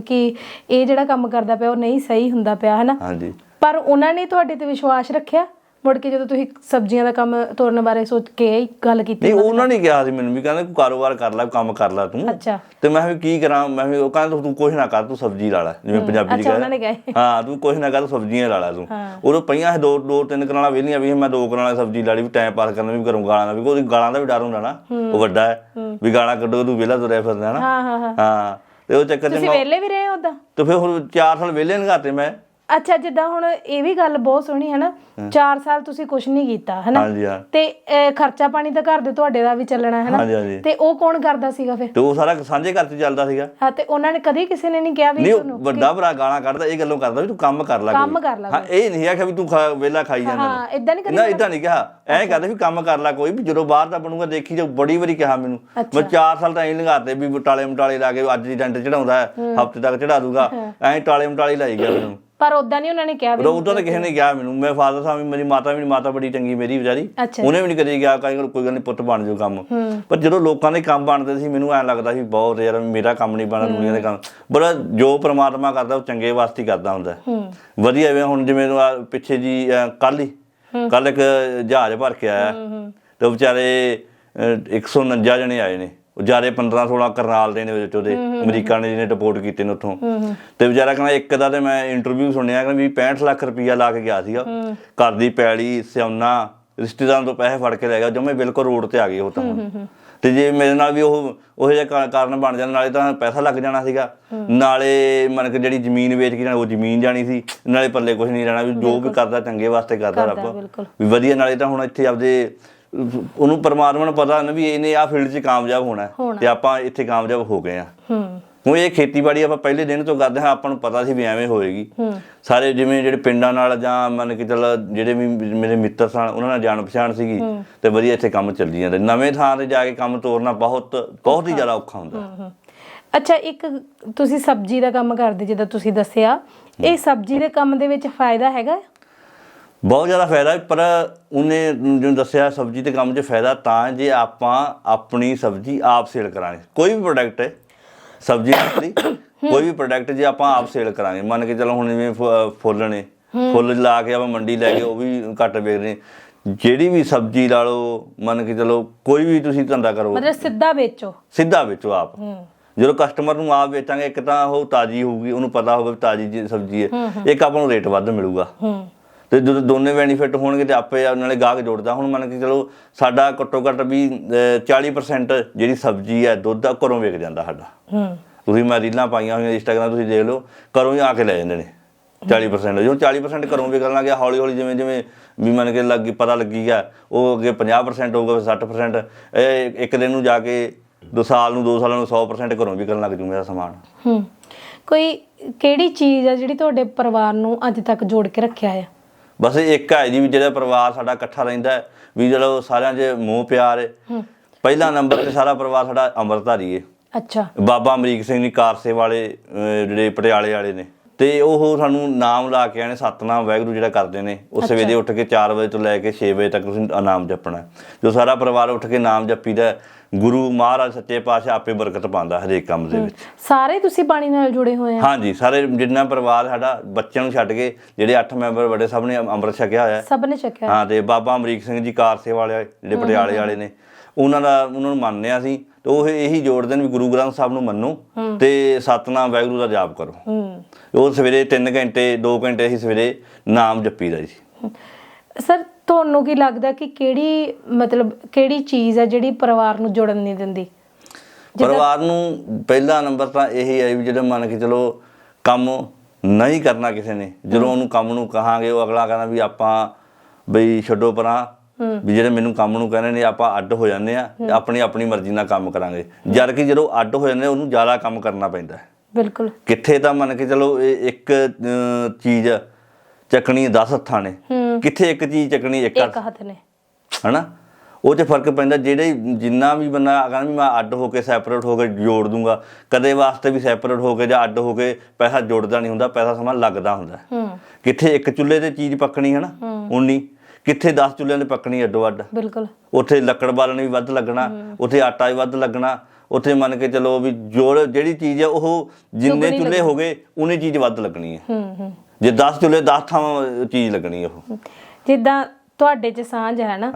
ਕਿ ਇਹ ਜਿਹੜਾ ਕੰਮ ਕਰਦਾ ਪਿਆ ਉਹ ਨਹੀਂ ਸਹੀ ਹੁੰਦਾ ਪਿਆ ਹਨਾ। ਹਾਂਜੀ। ਪਰ ਉਹਨਾਂ ਨੇ ਤੁਹਾਡੇ ਤੇ ਵਿਸ਼ਵਾਸ ਰੱਖਿਆ? ਮੁੜ ਕੇ ਜਦੋਂ ਤੁਸੀਂ ਸਬਜ਼ੀਆਂ ਦਾ ਕੰਮ ਤੋਰਨ ਬਾਰੇ ਸੋਚ ਕੇ ਗੱਲ ਕੀਤੀ ਨਹੀਂ ਉਹਨਾਂ ਨੇ? ਕਿਹਾ ਸੀ ਮੈਨੂੰ ਵੀ ਕਹਿੰਦੇ ਕੋਈ ਕਾਰੋਬਾਰ ਕਰ ਲੈ ਕੰਮ ਕਰ ਲੈ ਤੂੰ। ਅੱਛਾ। ਤੇ ਮੈਂ ਵੀ ਕੀ ਕਰਾਂ ਮੈਂ ਵੀ ਉਹ ਕਹਿੰਦਾ ਤੂੰ ਕੁਝ ਨਾ ਕਰ ਤੂੰ ਸਬਜ਼ੀ ਲਾ ਲੈ ਜਿਵੇਂ ਪੰਜਾਬੀ ਚ ਅੱਛਾ, ਉਹਨਾਂ ਨੇ ਕਹਿੰਦੇ ਹਾਂ ਤੂੰ ਕੁਝ ਨਾ ਕਰ ਸਬਜ਼ੀਆਂ ਲਾ ਲੈ ਤੂੰ। ਉਦੋਂ ਪਈਆਂ ਦੋ ਦੋ ਤਿੰਨ ਕਨਾਲਾਂ ਵੇਲੀਆਂ ਵੀ ਮੈਂ ਦੋ ਕਨਾਲਾਂ ਸਬਜ਼ੀ ਲਾ ਲਈ ਵੀ ਟਾਈਮ ਪਾਸ ਕਰਨਾ ਵੀ ਘਰੋਂ ਗਾਲਾਂ ਦਾ ਵੀ ਉਹਦੀ ਗਾਲਾਂ ਦਾ ਵੀ ਡਰ ਹੁੰਦਾ ਨਾ ਉਹ ਵੱਡਾ ਹੈ ਵੀ ਗਾਲਾਂ ਕੱਢੋ ਤੂੰ ਵਿਹਲਾ ਤੁਰਿਆ ਫਿਰਦਾ ਨਾ। ਹਾਂ ਹਾਂ ਹਾਂ। ਤੇ ਉਹ ਚੱਕਰ ਚ ਤੁਸੀਂ ਮੈਂ ਵਿਹਲੇ ਵੀ ਰਹੇ ਉਦਾਂ? ਤੇ ਫਿਰ ਹੁਣ 4 ਸਾਲ ਵਿਹਲੇ ਨਗਾਤੇ ਮੈਂ ਅੱਛਾ ਜਿੱਦਾਂ ਹੁਣ ਇਹ ਵੀ ਗੱਲ ਬਹੁਤ ਸੋਹਣੀ ਹੈ ਨਾ 4 ਸਾਲ ਤੁਸੀਂ ਕੁਝ ਨਹੀਂ ਕੀਤਾ ਹੈ ਨਾ ਹਾਂਜੀ ਹਾਂ। ਤੇ ਅਹ, ਖਰਚਾ ਪਾਣੀ ਤਾਂ ਘਰ ਦੇ ਤੁਹਾਡੇ ਦਾ ਵੀ ਚੱਲਣਾ ਹੈ ਨਾ? ਹਾਂਜੀ ਹਾਂਜੀ। ਤੇ ਉਹ ਕੌਣ ਕਰਦਾ ਸੀਗਾ ਫਿਰ? ਤੇ ਉਹ ਸਾਰਾ ਸਾਂਝੇ ਘਰ ਚ ਚੱਲਦਾ ਸੀਗਾ। ਹਾਂ ਤੇ ਉਹਨਾਂ ਨੇ ਕਦੀ ਕਿਸੇ ਨੇ ਨਹੀਂ ਕਿਹਾ ਵੀ ਨਹੀਂ ਉਹ ਵੱਡਾ ਭਰਾ ਗਾਲਾਂ ਕੱਢਦਾ ਇਹ ਗੱਲੋਂ ਕਰਦਾ ਵੀ ਤੂੰ ਕੰਮ ਕਰ ਲੈ ਕੰਮ ਕੋਈ। ਕਰ ਲੈ ਹਾਂ ਇਹ ਨਹੀਂ ਆਖਿਆ ਵੀ ਤੂੰ ਖਾ- ਵਿਹਲਾ ਖਾਈ ਜਾਂਦਾ ਹਾਂ ਇਦਾਂ ਨਹੀਂ ਕਦੀ ਨਾ ਇਦਾਂ ਨਹੀਂ ਕਿਹਾ। ਐਂ ਕਹਿੰਦੇ ਵੀ ਕੰਮ ਕਰ ਲੈ ਕੋਈ ਵੀ ਜਦੋਂ ਬਾਹਰ ਦਾ ਬਣੂਗਾ ਦੇਖੀ ਜੋ ਬੜੀ ਵਾਰੀ ਕਿਹਾ ਮੈਨੂੰ। ਮੈਂ 4 ਸਾਲ ਤਾਂ ਐਂ ਲੰਘਾਤੇ ਵੀ ਟਾਲੇ ਮਟਾਲੇ ਲਾ ਕੇ ਅੱਜ ਦੀ ਡੰਡ ਚੜਾਉਂਦਾ ਹਫ਼ਤੇ ਤੱਕ ਚੜਾ ਦੂਗਾ। ਐਂ ਟਾਲੇ ਮਟਾਲੇ ਲਾਈ ਗਿਆ ਮੈਨੂੰ। ਪਰ ਉਦਾਂ ਨਹੀਂ ਉਹਨਾਂ ਨੇ ਕਿਹਾ ਵੀ ਉਦੋਂ ਤਾਂ ਕਿਸੇ ਨੇ ਕਿਹਾ ਮੈਨੂੰ। ਮੈਂ ਫਾਦਰ ਸਾਹਿਬ ਮੇਰੀ ਮਾਤਾ ਵੀ ਮਾਤਾ ਬੜੀ ਚੰਗੀ ਮੇਰੀ ਵਿਚਾਰੀ। ਉਹਨੇ ਵੀ ਨਹੀਂ ਕਦੇ ਕਿਹਾ ਕਹਿੰਦਾ ਕੋਈ ਗੱਲ ਨਹੀਂ ਪੁੱਤ ਬਣ ਜਾਓ ਕੰਮ। ਪਰ ਜਦੋਂ ਲੋਕਾਂ ਦੇ ਕੰਮ ਬਣਦੇ ਸੀ ਮੈਨੂੰ ਐਂ ਲੱਗਦਾ ਸੀ ਬਹੁਤ ਯਾਰ ਮੇਰਾ ਕੰਮ ਨਹੀਂ ਬਣਦਾ ਦੁਨੀਆ ਦੇ ਕੰਮ। ਬੜਾ ਜੋ ਪ੍ਰਮਾਤਮਾ ਕਰਦਾ ਉਹ ਚੰਗੇ ਵਾਸਤੇ ਕਰਦਾ ਹੁੰਦਾ। ਵਧੀਆ ਵੇ ਹੁਣ ਜਿਵੇਂ ਪਿੱਛੇ ਜੀ ਕੱਲ ਹੀ ਕੱਲ ਇੱਕ ਜਹਾਜ਼ ਭਰ ਕੇ ਆਇਆ। ਤੇ ਵਿਚਾਰੇ ਅਹ, 149 ਜਣੇ ਆਏ ਨੇ। ਉਹ ਜਿਆਦੇ 15 16 ਕਰਨਾਲ ਦੇ ਨੇ ਵਿੱਚ ਉਹਦੇ ਅਮਰੀਕਾ ਨੇ ਜਿਹਨੇ ਰਿਪੋਰਟ ਕੀਤੇ ਨੇ ਉੱਥੋਂ। ਤੇ ਵਿਚਾਰਾ ਕਹਿੰਦਾ ਇੱਕ ਦਾ ਤੇ ਮੈਂ ਇੰਟਰਵਿਊ ਸੁਣਿਆ ਕਿ ਵੀ 65 ਲੱਖ ਰੁਪਈਆ ਲਾ ਕੇ ਗਿਆ ਸੀਗਾ। ਘਰ ਦੀ ਪੈਲੀ ਸਿਉਨਾ ਰਿਸ਼ਤੇਦਾਰਾਂ ਤੋਂ ਪੈਸੇ ਫੜ ਕੇ ਲੈ ਗਿਆ ਜਮੇ ਬਿਲਕੁਲ ਰੋਡ ਤੇ ਆ ਗਏ ਉਹ ਤਾਂ ਹੁਣ। ਤੇ ਜੇ ਮੇਰੇ ਨਾਲ ਵੀ ਉਹ ਉਹ ਜਿਹਾ ਕਾਰਨ ਬਣ ਜਾਣ ਨਾਲੇ ਤਾਂ ਪੈਸਾ ਲੱਗ ਜਾਣਾ ਸੀਗਾ। ਨਾਲੇ ਮਨ ਕੇ ਜਿਹੜੀ ਜ਼ਮੀਨ ਵੇਚ ਕੇ ਉਹ ਜ਼ਮੀਨ ਜਾਣੀ ਸੀ। ਨਾਲੇ ਪੱਲੇ ਕੁਝ ਨਹੀਂ ਰਹਿਣਾ ਵੀ ਜੋ ਵੀ ਕਰਦਾ ਚੰਗੇ ਵਾਸਤੇ ਕਰਦਾ ਰੱਬ। ਵੀ ਵਧੀਆ ਨਾਲੇ ਤਾਂ ਹੁਣ ਇੱਥੇ ਆਪਦੇ ਉਹਨੂੰ ਪਰਮਾਤਮਾ ਨੂੰ ਪਤਾ ਨਾ ਵੀ ਇਹਨੇ ਆਹ ਫੀਲਡ 'ਚ ਕਾਮਯਾਬ ਹੋਣਾ। ਤੇ ਆਪਾਂ ਇੱਥੇ ਕਾਮਯਾਬ ਹੋ ਗਏ ਆ ਹੂੰ। ਹੁਣ ਇਹ ਖੇਤੀਬਾੜੀ ਆਪਾਂ ਪਹਿਲੇ ਦਿਨ ਤੋਂ ਕਰਦੇ ਹਾਂ ਆਪਾਂ ਨੂੰ ਪਤਾ ਸੀ ਵੀ ਐਵੇਂ ਹੋਏਗੀ। ਸਾਰੇ ਜਿਵੇਂ ਜਿਹੜੇ ਪਿੰਡਾਂ ਨਾਲ ਜਾਂ ਮੰਨ ਕੇ ਚੱਲ ਜਿਹੜੇ ਵੀ ਮੇਰੇ ਮਿੱਤਰ ਸਨ ਉਹਨਾਂ ਨਾਲ ਜਾਣ ਪਛਾਣ ਸੀਗੀ ਤੇ ਵਧੀਆ ਇੱਥੇ ਕੰਮ ਚੱਲੀ ਜਾਂਦਾ। ਨਵੇਂ ਥਾਂ ਤੇ ਜਾ ਕੇ ਕੰਮ ਤੋਰਨਾ ਬਹੁਤ ਬਹੁਤ ਹੀ ਜ਼ਿਆਦਾ ਔਖਾ ਹੁੰਦਾ। ਅੱਛਾ ਇੱਕ ਤੁਸੀਂ ਸਬਜ਼ੀ ਦਾ ਕੰਮ ਕਰਦੇ ਜਿੱਦਾਂ ਤੁਸੀਂ ਦੱਸਿਆ ਇਹ ਸਬਜ਼ੀ ਦੇ ਕੰਮ ਦੇ ਵਿੱਚ ਫਾਇਦਾ ਹੈਗਾ? ਬਹੁਤ ਜ਼ਿਆਦਾ ਫਾਇਦਾ ਪਰ ਉਹਨੇ ਜਿਵੇਂ ਦੱਸਿਆ ਸਬਜ਼ੀ ਦੇ ਕੰਮ 'ਚ ਫਾਇਦਾ ਤਾਂ ਜੇ ਆਪਾਂ ਆਪਣੀ ਸਬਜ਼ੀ ਆਪ ਸੇਲ ਕਰਾਂਗੇ। ਕੋਈ ਵੀ ਪ੍ਰੋਡਕਟ ਹੈ ਸਬਜ਼ੀ ਦੀ ਕੋਈ ਵੀ ਪ੍ਰੋਡਕਟ ਜੇ ਆਪਾਂ ਆਪ ਸੇਲ ਕਰਾਂਗੇ। ਮੰਨ ਕੇ ਚਲੋ ਹੁਣ ਜਿਵੇਂ ਫੁੱਲ ਨੇ ਫੁੱਲ ਲਾ ਕੇ ਆਪਾਂ ਮੰਡੀ ਲੈ ਕੇ ਉਹ ਵੀ ਘੱਟ ਵੇਚਦੇ ਜਿਹੜੀ ਵੀ ਸਬਜ਼ੀ ਲਾ ਲਓ ਮੰਨ ਕੇ ਚਲੋ ਕੋਈ ਵੀ ਤੁਸੀਂ ਧੰਦਾ ਕਰੋ। ਮਤਲਬ ਸਿੱਧਾ ਵੇਚੋ। ਸਿੱਧਾ ਵੇਚੋ ਆਪ। ਜਦੋਂ ਕਸਟਮਰ ਨੂੰ ਆਪ ਵੇਚਾਂਗੇ ਇੱਕ ਤਾਂ ਉਹ ਤਾਜ਼ੀ ਹੋਊਗੀ ਉਹਨੂੰ ਪਤਾ ਹੋਊਗਾ ਵੀ ਤਾਜ਼ੀ ਸਬਜ਼ੀ ਹੈ। ਇੱਕ ਆਪਾਂ ਨੂੰ ਰੇਟ ਵੱਧ ਮਿਲੂਗਾ। ਤੇ ਜਦੋਂ ਦੋਨੇ ਬੈਨੀਫਿਟ ਹੋਣਗੇ ਤੇ ਆਪੇ ਨਾਲੇ ਗਾਹਕ ਜੁੜਦਾ। ਹੁਣ ਮੰਨ ਕੇ ਚਲੋ ਸਾਡਾ ਘੱਟੋ ਘੱਟ ਵੀ ਅਹ, 40% ਜਿਹੜੀ ਸਬਜ਼ੀ ਹੈ ਦੁੱਧ ਆ ਘਰੋਂ ਵਿਕ ਜਾਂਦਾ ਸਾਡਾ। ਹੂੰ। ਤੁਸੀਂ ਮੈਂ ਰੀਲਾਂ ਪਾਈਆਂ ਹੋਈਆਂ ਇੰਸਟਾਗ੍ਰਾਮ ਤੁਸੀਂ ਦੇਖ ਲਓ ਘਰੋਂ ਹੀ ਆ ਕੇ ਲੈ ਜਾਂਦੇ ਨੇ। 40% ਜੋ 40% ਘਰੋਂ ਵਿਕਣ ਲੱਗ ਗਿਆ ਹੌਲੀ ਹੌਲੀ ਜਿਵੇਂ ਜਿਵੇਂ ਵੀ ਮੰਨ ਕੇ ਲੱਗੀ ਪਤਾ ਲੱਗੀ ਗਿਆ ਉਹ ਅੱਗੇ 50% ਹੋਊਗਾ ਫਿਰ 60% ਇਹ ਇੱਕ ਦਿਨ ਨੂੰ ਜਾ ਕੇ ਦੋ ਸਾਲ ਨੂੰ ਦੋ ਸਾਲਾਂ ਨੂੰ 100% ਘਰੋਂ ਵਿਕਣ ਲੱਗ ਜੂ ਮੇਰਾ ਸਮਾਨ। ਹੂੰ। ਕੋਈ ਕਿਹੜੀ ਚੀਜ਼ ਆ ਜਿਹੜੀ ਤੁਹਾਡੇ ਪਰਿਵਾਰ ਨੂੰ ਅੱਜ ਤੱਕ ਜੋੜ ਕੇ ਰੱਖਿਆ ਆ? ਬਸ ਇੱਕ ਹੈ ਜੀ ਵੀ ਜਿਹੜਾ ਪਰਿਵਾਰ ਸਾਡਾ ਇਕੱਠਾ ਰਹਿੰਦਾ ਹੈ, ਵੀ ਜਿਹੜਾ ਸਾਰਿਆਂ 'ਚ ਮੋਹ ਪਿਆਰ ਹੈ। ਪਹਿਲਾ ਨੰਬਰ ਤੇ ਸਾਰਾ ਪਰਿਵਾਰ ਸਾਡਾ ਅੰਮ੍ਰਿਤਧਾਰੀ ਹੈ। ਅੱਛਾ। ਬਾਬਾ ਅਮਰੀਕ ਸਿੰਘ ਜੀ ਕਾਰਸੇ ਵਾਲੇ ਜਿਹੜੇ ਪਟਿਆਲੇ ਵਾਲੇ ਨੇ। ਤੇ ਉਹ ਸਾਨੂੰ ਨਾਮ ਲਾ ਕੇ ਆਣੇ ਸਤਨਾਮ ਵਾਹਿਗੁਰੂ ਜਿਹੜਾ ਕਰਦੇ ਨੇ ਉਹ ਸਵੇਰੇ ਉੱਠ ਕੇ 4 ਵਜੇ ਤੋਂ ਲੈ ਕੇ 6 ਵਜੇ ਤੱਕ ਤੁਸੀਂ ਨਾਮ ਜਪਣਾ। ਜੋ ਸਾਰਾ ਪਰਿਵਾਰ ਉੱਠ ਕੇ ਨਾਮ ਜਪੀਦਾ ਗੁਰੂ ਮਹਾਰਾਜ ਸੱਚੇ ਪਾਤਸ਼ਾਹ ਆਪੇ ਬਰਕਤ ਪਾਉਂਦਾ ਹਰੇਕ ਕੰਮ ਦੇ ਵਿੱਚ। ਸਾਰੇ ਤੁਸੀਂ ਬਾਣੀ ਨਾਲ ਜੁੜੇ ਹੋਏ ਆ ਹਾਂਜੀ ਸਾਰੇ ਜਿੰਨਾ ਪਰਿਵਾਰ ਸਾਡਾ ਬੱਚਿਆਂ ਨੂੰ ਛੱਡ ਕੇ ਜਿਹੜੇ 8 ਮੈਂਬਰ ਵੱਡੇ ਸਭ ਨੇ ਅੰਮ੍ਰਿਤ ਛਕਿਆ ਹੋਇਆ ਸਭ ਨੇ ਚੱਕਿਆ ਹਾਂ ਤੇ ਬਾਬਾ ਅਮਰੀਕ ਸਿੰਘ ਜੀ ਕਾਰਸੇ ਵਾਲੇ ਜਿਹੜੇ ਪਟਿਆਲੇ ਵਾਲੇ ਨੇ। ਉਹਨਾਂ ਦਾ ਉਹਨਾਂ ਨੂੰ ਮੰਨਦੇ ਹਾਂ ਅਸੀਂ ਤੇ ਉਹ ਇਹੀ ਜੋੜਦੇ ਨੇ ਵੀ ਗੁਰੂ ਗ੍ਰੰਥ ਸਾਹਿਬ ਨੂੰ ਮੰਨੋ ਤੇ ਸਤਨਾਮ ਵਾਹਿਗੁਰੂ ਦਾ ਜਾਪ ਕਰੋ। ਹੂੰ। ਉਹ ਸਵੇਰੇ 3 ਘੰਟੇ 2 ਘੰਟੇ ਅਸੀਂ ਸਵੇਰੇ ਨਾਮ ਜਪੀਦਾ ਜੀ। ਸਰ ਤੁਹਾਨੂੰ ਕੀ ਲੱਗਦਾ ਕਿ ਕਿਹੜੀ ਮਤਲਬ ਕਿਹੜੀ ਚੀਜ਼ ਆ ਜਿਹੜੀ ਪਰਿਵਾਰ ਨੂੰ ਜੁੜਨ ਨਹੀਂ ਦਿੰਦੀ? ਪਰਿਵਾਰ ਨੂੰ ਪਹਿਲਾ ਨੰਬਰ ਤਾਂ ਇਹੀ ਹੈ ਵੀ ਜਦੋਂ ਮੰਨ ਕੇ ਚਲੋ ਕੰਮ ਨਹੀਂ ਕਰਨਾ ਕਿਸੇ ਨੇ ਜਦੋਂ ਉਹਨੂੰ ਕੰਮ ਨੂੰ ਕਹਾਂਗੇ ਉਹ ਅਗਲਾ ਕਹਿੰਦਾ ਵੀ ਆਪਾਂ ਬਈ ਛੱਡੋ ਪਰਾਂ ਵੀ ਜਿਹੜੇ ਮੈਨੂੰ ਕੰਮ ਨੂੰ ਕਹਿੰਦੇ ਨੇ ਆਪਾਂ ਅੱਡ ਹੋ ਜਾਂਦੇ ਆ ਆਪਣੀ ਆਪਣੀ ਮਰਜ਼ੀ ਨਾਲ ਕੰਮ ਕਰਾਂਗੇ। ਜਦ ਕਿ ਜਦੋਂ ਅੱਡ ਹੋ ਜਾਂਦੇ ਉਹਨੂੰ ਜ਼ਿਆਦਾ ਕੰਮ ਕਰਨਾ ਪੈਂਦਾ ਹੈ। ਬਿਲਕੁਲ। ਕਿੱਥੇ ਤਾਂ ਮੰਨ ਕੇ ਚਲੋ ਇਹ ਇੱਕ ਚੀਜ਼ ਚੱਕਣੀ 10 ਹੱਥਾਂ ਨੇ। ਕਿੱਥੇ ਇੱਕ ਚੀਜ਼ ਚੱਕਣੀ ਇੱਕ ਹੱਥ? ਨੇ। ਹਨਾ? ਉਹ 'ਚ ਫ਼ਰਕ ਪੈਂਦਾ ਜਿਹੜੇ ਜਿੰਨਾ ਵੀ ਬੰਦਾ ਵੀ ਮੈਂ ਅੱਡ ਹੋ ਕੇ ਸੈਪਰੇਟ ਹੋ ਕੇ ਜੋੜ ਦੂੰਗਾ ਕਦੇ ਵਾਸਤੇ ਵੀ ਸੈਪਰੇਟ ਹੋ ਕੇ ਜਾਂ ਅੱਡ ਹੋ ਕੇ ਪੈਸਾ ਜੁੜਦਾ ਨਹੀਂ ਹੁੰਦਾ ਪੈਸਾ ਸਮਾਂ ਲੱਗਦਾ ਹੁੰਦਾ। ਹੂੰ। ਕਿੱਥੇ ਇੱਕ ਚੁੱਲ੍ਹੇ ਤੇ ਚੀਜ਼ ਪੱਕਣੀ ਹਨਾ ਉਨੀ ਕਿੱਥੇ 10 ਚੁੱਲ੍ਹਿਆਂ ਤੇ ਪੱਕਣੀ ਅੱਡੋ ਅੱਡ? ਬਿਲਕੁਲ। ਉੱਥੇ ਲੱਕੜ ਬਾਲਣ ਵੀ ਵੱਧ ਲੱਗਣਾ ਉੱਥੇ ਆਟਾ ਵੀ ਵੱਧ ਲੱਗਣਾ ਉੱਥੇ ਮੰਨ ਕੇ ਚਲੋ ਵੀ ਜੋੜ ਜਿਹੜੀ ਚੀਜ਼ ਹੈ ਉਹ ਜਿੰਨੇ ਚੁੱਲ੍ਹੇ ਹੋ ਗਏ ਉਨੀ ਚੀਜ਼ ਵੱਧ ਲੱਗਣੀ ਹੈ। ਹੂੰ ਹੂੰ। ਜੇ 10 ਚੁੱਲ੍ਹੇ 10 ਥਾਂ ਚੀਜ਼ ਲੱਗਣੀ ਉਹ। ਜਿੱਦਾਂ ਤੁਹਾਡੇ ਚ ਸਾਂਝ ਹੈ ਨਾ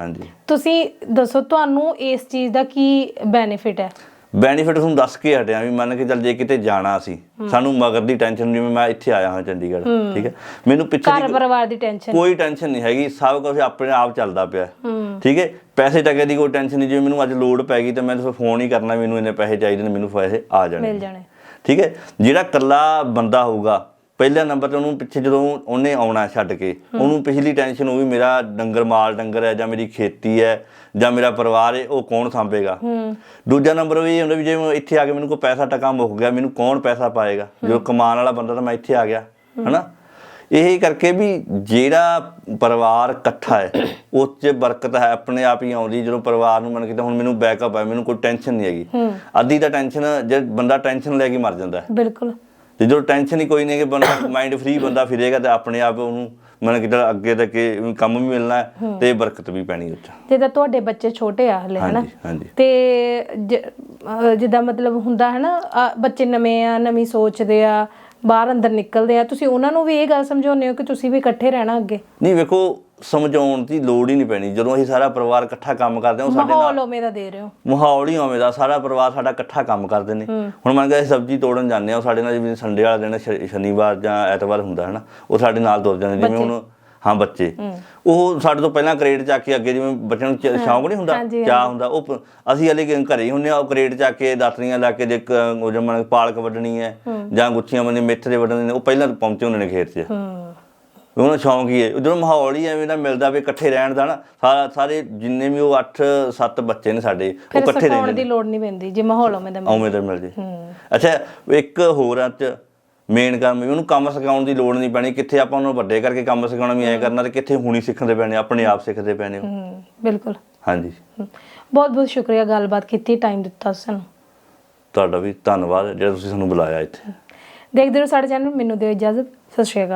ਤੁਸੀਂ ਦੱਸੋ ਤੁਹਾਨੂੰ ਇਸ ਚੀਜ਼ ਦਾ ਕੀ ਬੈਨੀਫਿਟ ਹੈ? ਬੈਨੀਫਿਟ ਤੁਹਾਨੂੰ ਦੱਸ ਕੇ ਹਟਿਆ ਵੀ ਮੰਨ ਕੇ ਚੱਲ ਜੇ ਕਿਤੇ ਜਾਣਾ ਸੀ ਸਾਨੂੰ ਮਗਰ ਦੀ ਟੈਨਸ਼ਨ ਜਿਵੇਂ ਮੈਂ ਇੱਥੇ ਆਇਆ ਹਾਂ ਚੰਡੀਗੜ੍ਹ ਠੀਕ ਹੈ? ਮੈਨੂੰ ਪਿੱਛੇ ਘਰ ਪਰਿਵਾਰ ਦੀ ਟੈਨਸ਼ਨ ਕੋਈ ਟੈਨਸ਼ਨ ਨਹੀਂ ਹੈਗੀ ਸਭ ਕੁਝ ਆਪਣੇ ਆਪ ਚੱਲਦਾ ਪਿਆ ਠੀਕ ਹੈ? ਪੈਸੇ ਟਕੇ ਦੀ ਕੋਈ ਟੈਨਸ਼ਨ ਨਹੀਂ ਜਿਵੇਂ ਮੈਨੂੰ ਅੱਜ ਲੋਡ ਪੈ ਗਈ ਤੇ ਮੈਂ ਤਾਂ ਫੋਨ ਹੀ ਕਰਨਾ ਮੈਨੂੰ ਇੰਨੇ ਪੈਸੇ ਚਾਹੀਦੇ ਨੇ ਮੈਨੂੰ ਪੈਸੇ ਆ ਜਾਣੇ ਮਿਲ ਜਾਣੇ। ਠੀਕ ਹੈ? ਜਿਹੜਾ ਕੱਲਾ ਬੰਦਾ ਹੋਊਗਾ ਪਹਿਲਾ ਨੰਬਰ ਤੇ ਉਹਨੂੰ ਪਿੱਛੇ ਜਦੋਂ ਉਹਨੇ ਆਉਣਾ ਛੱਡ ਕੇ ਉਹਨੂੰ ਪਿਛਲੀ ਟੈਨਸ਼ਨ ਹੋਊਗੀ ਮੇਰਾ ਡੰਗਰ ਮਾਲ ਡੰਗਰ ਹੈ ਜਾਂ ਮੇਰੀ ਖੇਤੀ ਹੈ ਜਾਂ ਮੇਰਾ ਪਰਿਵਾਰ ਹੈ ਉਹ ਕੌਣ ਸੰਭੇਗਾ? ਦੂਜਾ ਨੰਬਰ ਵੀ ਹੁੰਦਾ ਵੀ ਜੇ ਮੈਂ ਇੱਥੇ ਆ ਕੇ ਮੈਨੂੰ ਕੋਈ ਪੈਸਾ ਟਕਾ ਮੁੱਕ ਗਿਆ ਮੈਨੂੰ ਕੌਣ ਪੈਸਾ ਪਾਏਗਾ? ਜੋ ਕਮਾਉਣ ਵਾਲਾ ਬੰਦਾ ਤਾਂ ਮੈਂ ਇੱਥੇ ਆ ਗਿਆ ਹਨਾ? ਇਹ ਕਰਕੇ ਵੀ ਜਿਹੜਾ ਪਰਿਵਾਰ ਇਕੱਠਾ ਹੈ ਉਸ 'ਚ ਬਰਕਤ ਹੈ ਆਪਣੇ ਆਪ ਹੀ ਆਉਂਦੀ ਜਦੋਂ ਪਰਿਵਾਰ ਨੂੰ ਮਨ ਕੀਤਾ ਹੁਣ ਮੈਨੂੰ ਬੈਕਅਪ ਹੈ ਮੈਨੂੰ ਕੋਈ ਟੈਨਸ਼ਨ ਨਹੀਂ ਹੈਗੀ। ਅੱਧੀ ਤਾਂ ਟੈਨਸ਼ਨ ਜੇ ਬੰਦਾ ਟੈਨਸ਼ਨ ਲੈ ਕੇ ਮਰ ਜਾਂਦਾ ਹੈ। ਬਿਲਕੁਲ। ਤੇ ਜਦੋਂ ਟੈਨਸ਼ਨ ਹੀ ਕੋਈ ਨਹੀਂ ਕਿ ਬੰਦਾ ਮਾਈਂਡ ਫ੍ਰੀ ਬੰਦਾ ਫਿਰੇਗਾ ਤੇ ਆਪਣੇ ਆਪ ਉਹਨੂੰ ਮਨ ਕਿਤਾ ਅੱਗੇ ਤੱਕ ਕੰਮ ਵੀ ਮਿਲਣਾ ਤੇ ਬਰਕਤ ਵੀ ਪੈਣੀ ਉੱਚ ਜਿੱਦਾਂ ਤੁਹਾਡੇ ਬੱਚੇ ਛੋਟੇ ਆ ਹਲੇ ਹਨਾ? ਤੇ ਜਿੱਦਾਂ ਮਤਲਬ ਹੁੰਦਾ ਹੈ ਨਾ ਬੱਚੇ ਨਵੇਂ ਆ ਨਵੀਂ ਸੋਚਦੇ ਆ ਬਾਹਰ ਅੰਦਰ ਨਿਕਲਦੇ ਆ ਤੁਸੀਂ ਉਹਨਾਂ ਨੂੰ ਵੀ ਇਹ ਗੱਲ ਸਮਝਾਉਂਦੇ ਹੋ ਕਿ ਤੁਸੀਂ ਵੀ ਇਕੱਠੇ ਰਹਿਣਾ ਅੱਗੇ? ਨਹੀਂ ਵੇਖੋ ਸਮਝਾਉਣ ਦੀ ਲੋੜ ਹੀ ਨਹੀਂ ਪੈਣੀ। ਜਦੋਂ ਅਸੀਂ ਸਾਰਾ ਪਰਿਵਾਰ ਇਕੱਠਾ ਕੰਮ ਕਰਦੇ ਹਾਂ ਉਹ ਸਾਡੇ ਮਾਹੌਲ ਉਵੇਂ ਦਾ ਦੇ ਰਹੇ ਹੋ। ਮਾਹੌਲ ਹੀ ਉਵੇਂ ਦਾ ਸਾਰਾ ਪਰਿਵਾਰ ਸਾਡਾ ਇਕੱਠਾ ਕੰਮ ਕਰਦੇ ਨੇ। ਹੁਣ ਮੰਨ ਕੇ ਸਬਜ਼ੀ ਤੋੜਨ ਜਾਂਦੇ ਆ ਉਹ ਸਾਡੇ ਨਾਲ ਜਿਵੇਂ ਸੰਡੇ ਵਾਲਾ ਦਿਨ ਸ਼- ਸ਼ਨੀਵਾਰ ਜਾਂ ਐਤਵਾਰ ਹੁੰਦਾ ਹੈ ਨਾ ਉਹ ਸਾਡੇ ਨਾਲ ਤੁਰ ਜਾਂਦੇ ਜਿਵੇਂ ਹੁਣ ਹਾਂ ਬੱਚੇ। ਉਹ ਸਾਡੇ ਤੋਂ ਪਹਿਲਾਂ ਕਰੇਟ ਚੱਕ ਕੇ ਅੱਗੇ ਜਿਵੇਂ ਬੱਚਿਆਂ ਨੂੰ ਚ- ਸ਼ੌਂਕ ਨਹੀਂ ਹੁੰਦਾ ਹਾਂਜੀ, ਚਾਹ ਹੁੰਦਾ ਉਹ ਪ- ਅਸੀਂ ਹਲੇ ਕਿ ਘਰੇ ਹੀ ਹੁੰਨੇ ਆ ਉਹ ਕਰੇਟ ਚੱਕ ਕੇ ਦਾਤਰੀਆਂ ਲਾ ਕੇ ਜੇ ਕ- ਉਹ ਪਾਲਕ ਵੱਢਣੀ ਹੈ ਜਾਂ ਗੁੱਛੀਆਂ ਬੰਨੇ ਮੇਥੇ ਦੇ ਵੱਢਣੇ ਨੇ ਉਹ ਪਹਿਲਾਂ ਪਹੁੰਚੇ ਹੁੰਦੇ ਨੇ ਖੇਤ 'ਚ। ਹੂੰ। ਉਹਨਾਂ ਨੂੰ ਸ਼ੌਂਕ ਹੀ ਹੈ। ਜਦੋਂ ਮਾਹੌਲ ਹੀ ਐਵੇਂ ਦਾ ਮਿਲਦਾ ਵੀ ਇਕੱਠੇ ਰਹਿਣ ਦਾ ਨਾ। ਸਾਰਾ ਸਾਰੇ ਜਿੰਨੇ ਵੀ ਉਹ 8 7 ਬੱਚੇ ਨੇ ਸਾਡੇ ਉਹ ਇਕੱਠੇ ਰਹਿੰਦੇ ਦੀ ਲੋੜ ਨਹੀਂ ਪੈਂਦੀ ਜੇ ਮਾਹੌਲ ਉਵੇਂ ਦਾ। ਉਵੇਂ ਦਾ ਮਿਲ ਜੇ ਅੱਛਾ ਇੱਕ ਹੋਰ ਆ ਚ ਮੇਨ ਕੰਮ ਵੀ ਉਹਨੂੰ ਕੰਮ ਸਿਖਾਉਣ ਦੀ ਲੋੜ ਨਹੀਂ ਪੈਣੀ। ਕਿੱਥੇ ਆਪਾਂ ਉਹਨੂੰ ਵੱਡੇ ਕਰਕੇ ਕੰਮ ਸਿਖਾਉਣਾ ਵੀ ਐਂ ਕਰਨਾ ਤੇ ਕਿੱਥੇ ਹੁਣੀ ਸਿੱਖਦੇ ਪੈਣੇ ਆਪਣੇ ਆਪ ਸਿੱਖਦੇ ਪੈਣੇ। ਹੂੰ ਬਿਲਕੁਲ। ਹਾਂਜੀ। ਬਹੁਤ ਬਹੁਤ ਸ਼ੁਕਰੀਆ ਗੱਲਬਾਤ ਕੀਤੀ ਟਾਈਮ ਦਿੱਤਾ ਸਾਨੂੰ। ਤੁਹਾਡਾ ਵੀ ਧੰਨਵਾਦ ਜਿਹੜਾ ਤੁਸੀਂ ਸਾਨੂੰ ਬੁਲਾਇਆ ਇੱਥੇ। ਦੇਖਦੇ ਰਹੋ ਸਾਡੇ ਚੈਨਲ ਮੈਨੂੰ ਦਿਓ ਇਜਾਜ਼ਤ। ਸਤਿ ਸ਼੍ਰੀ ਅਕਾਲ।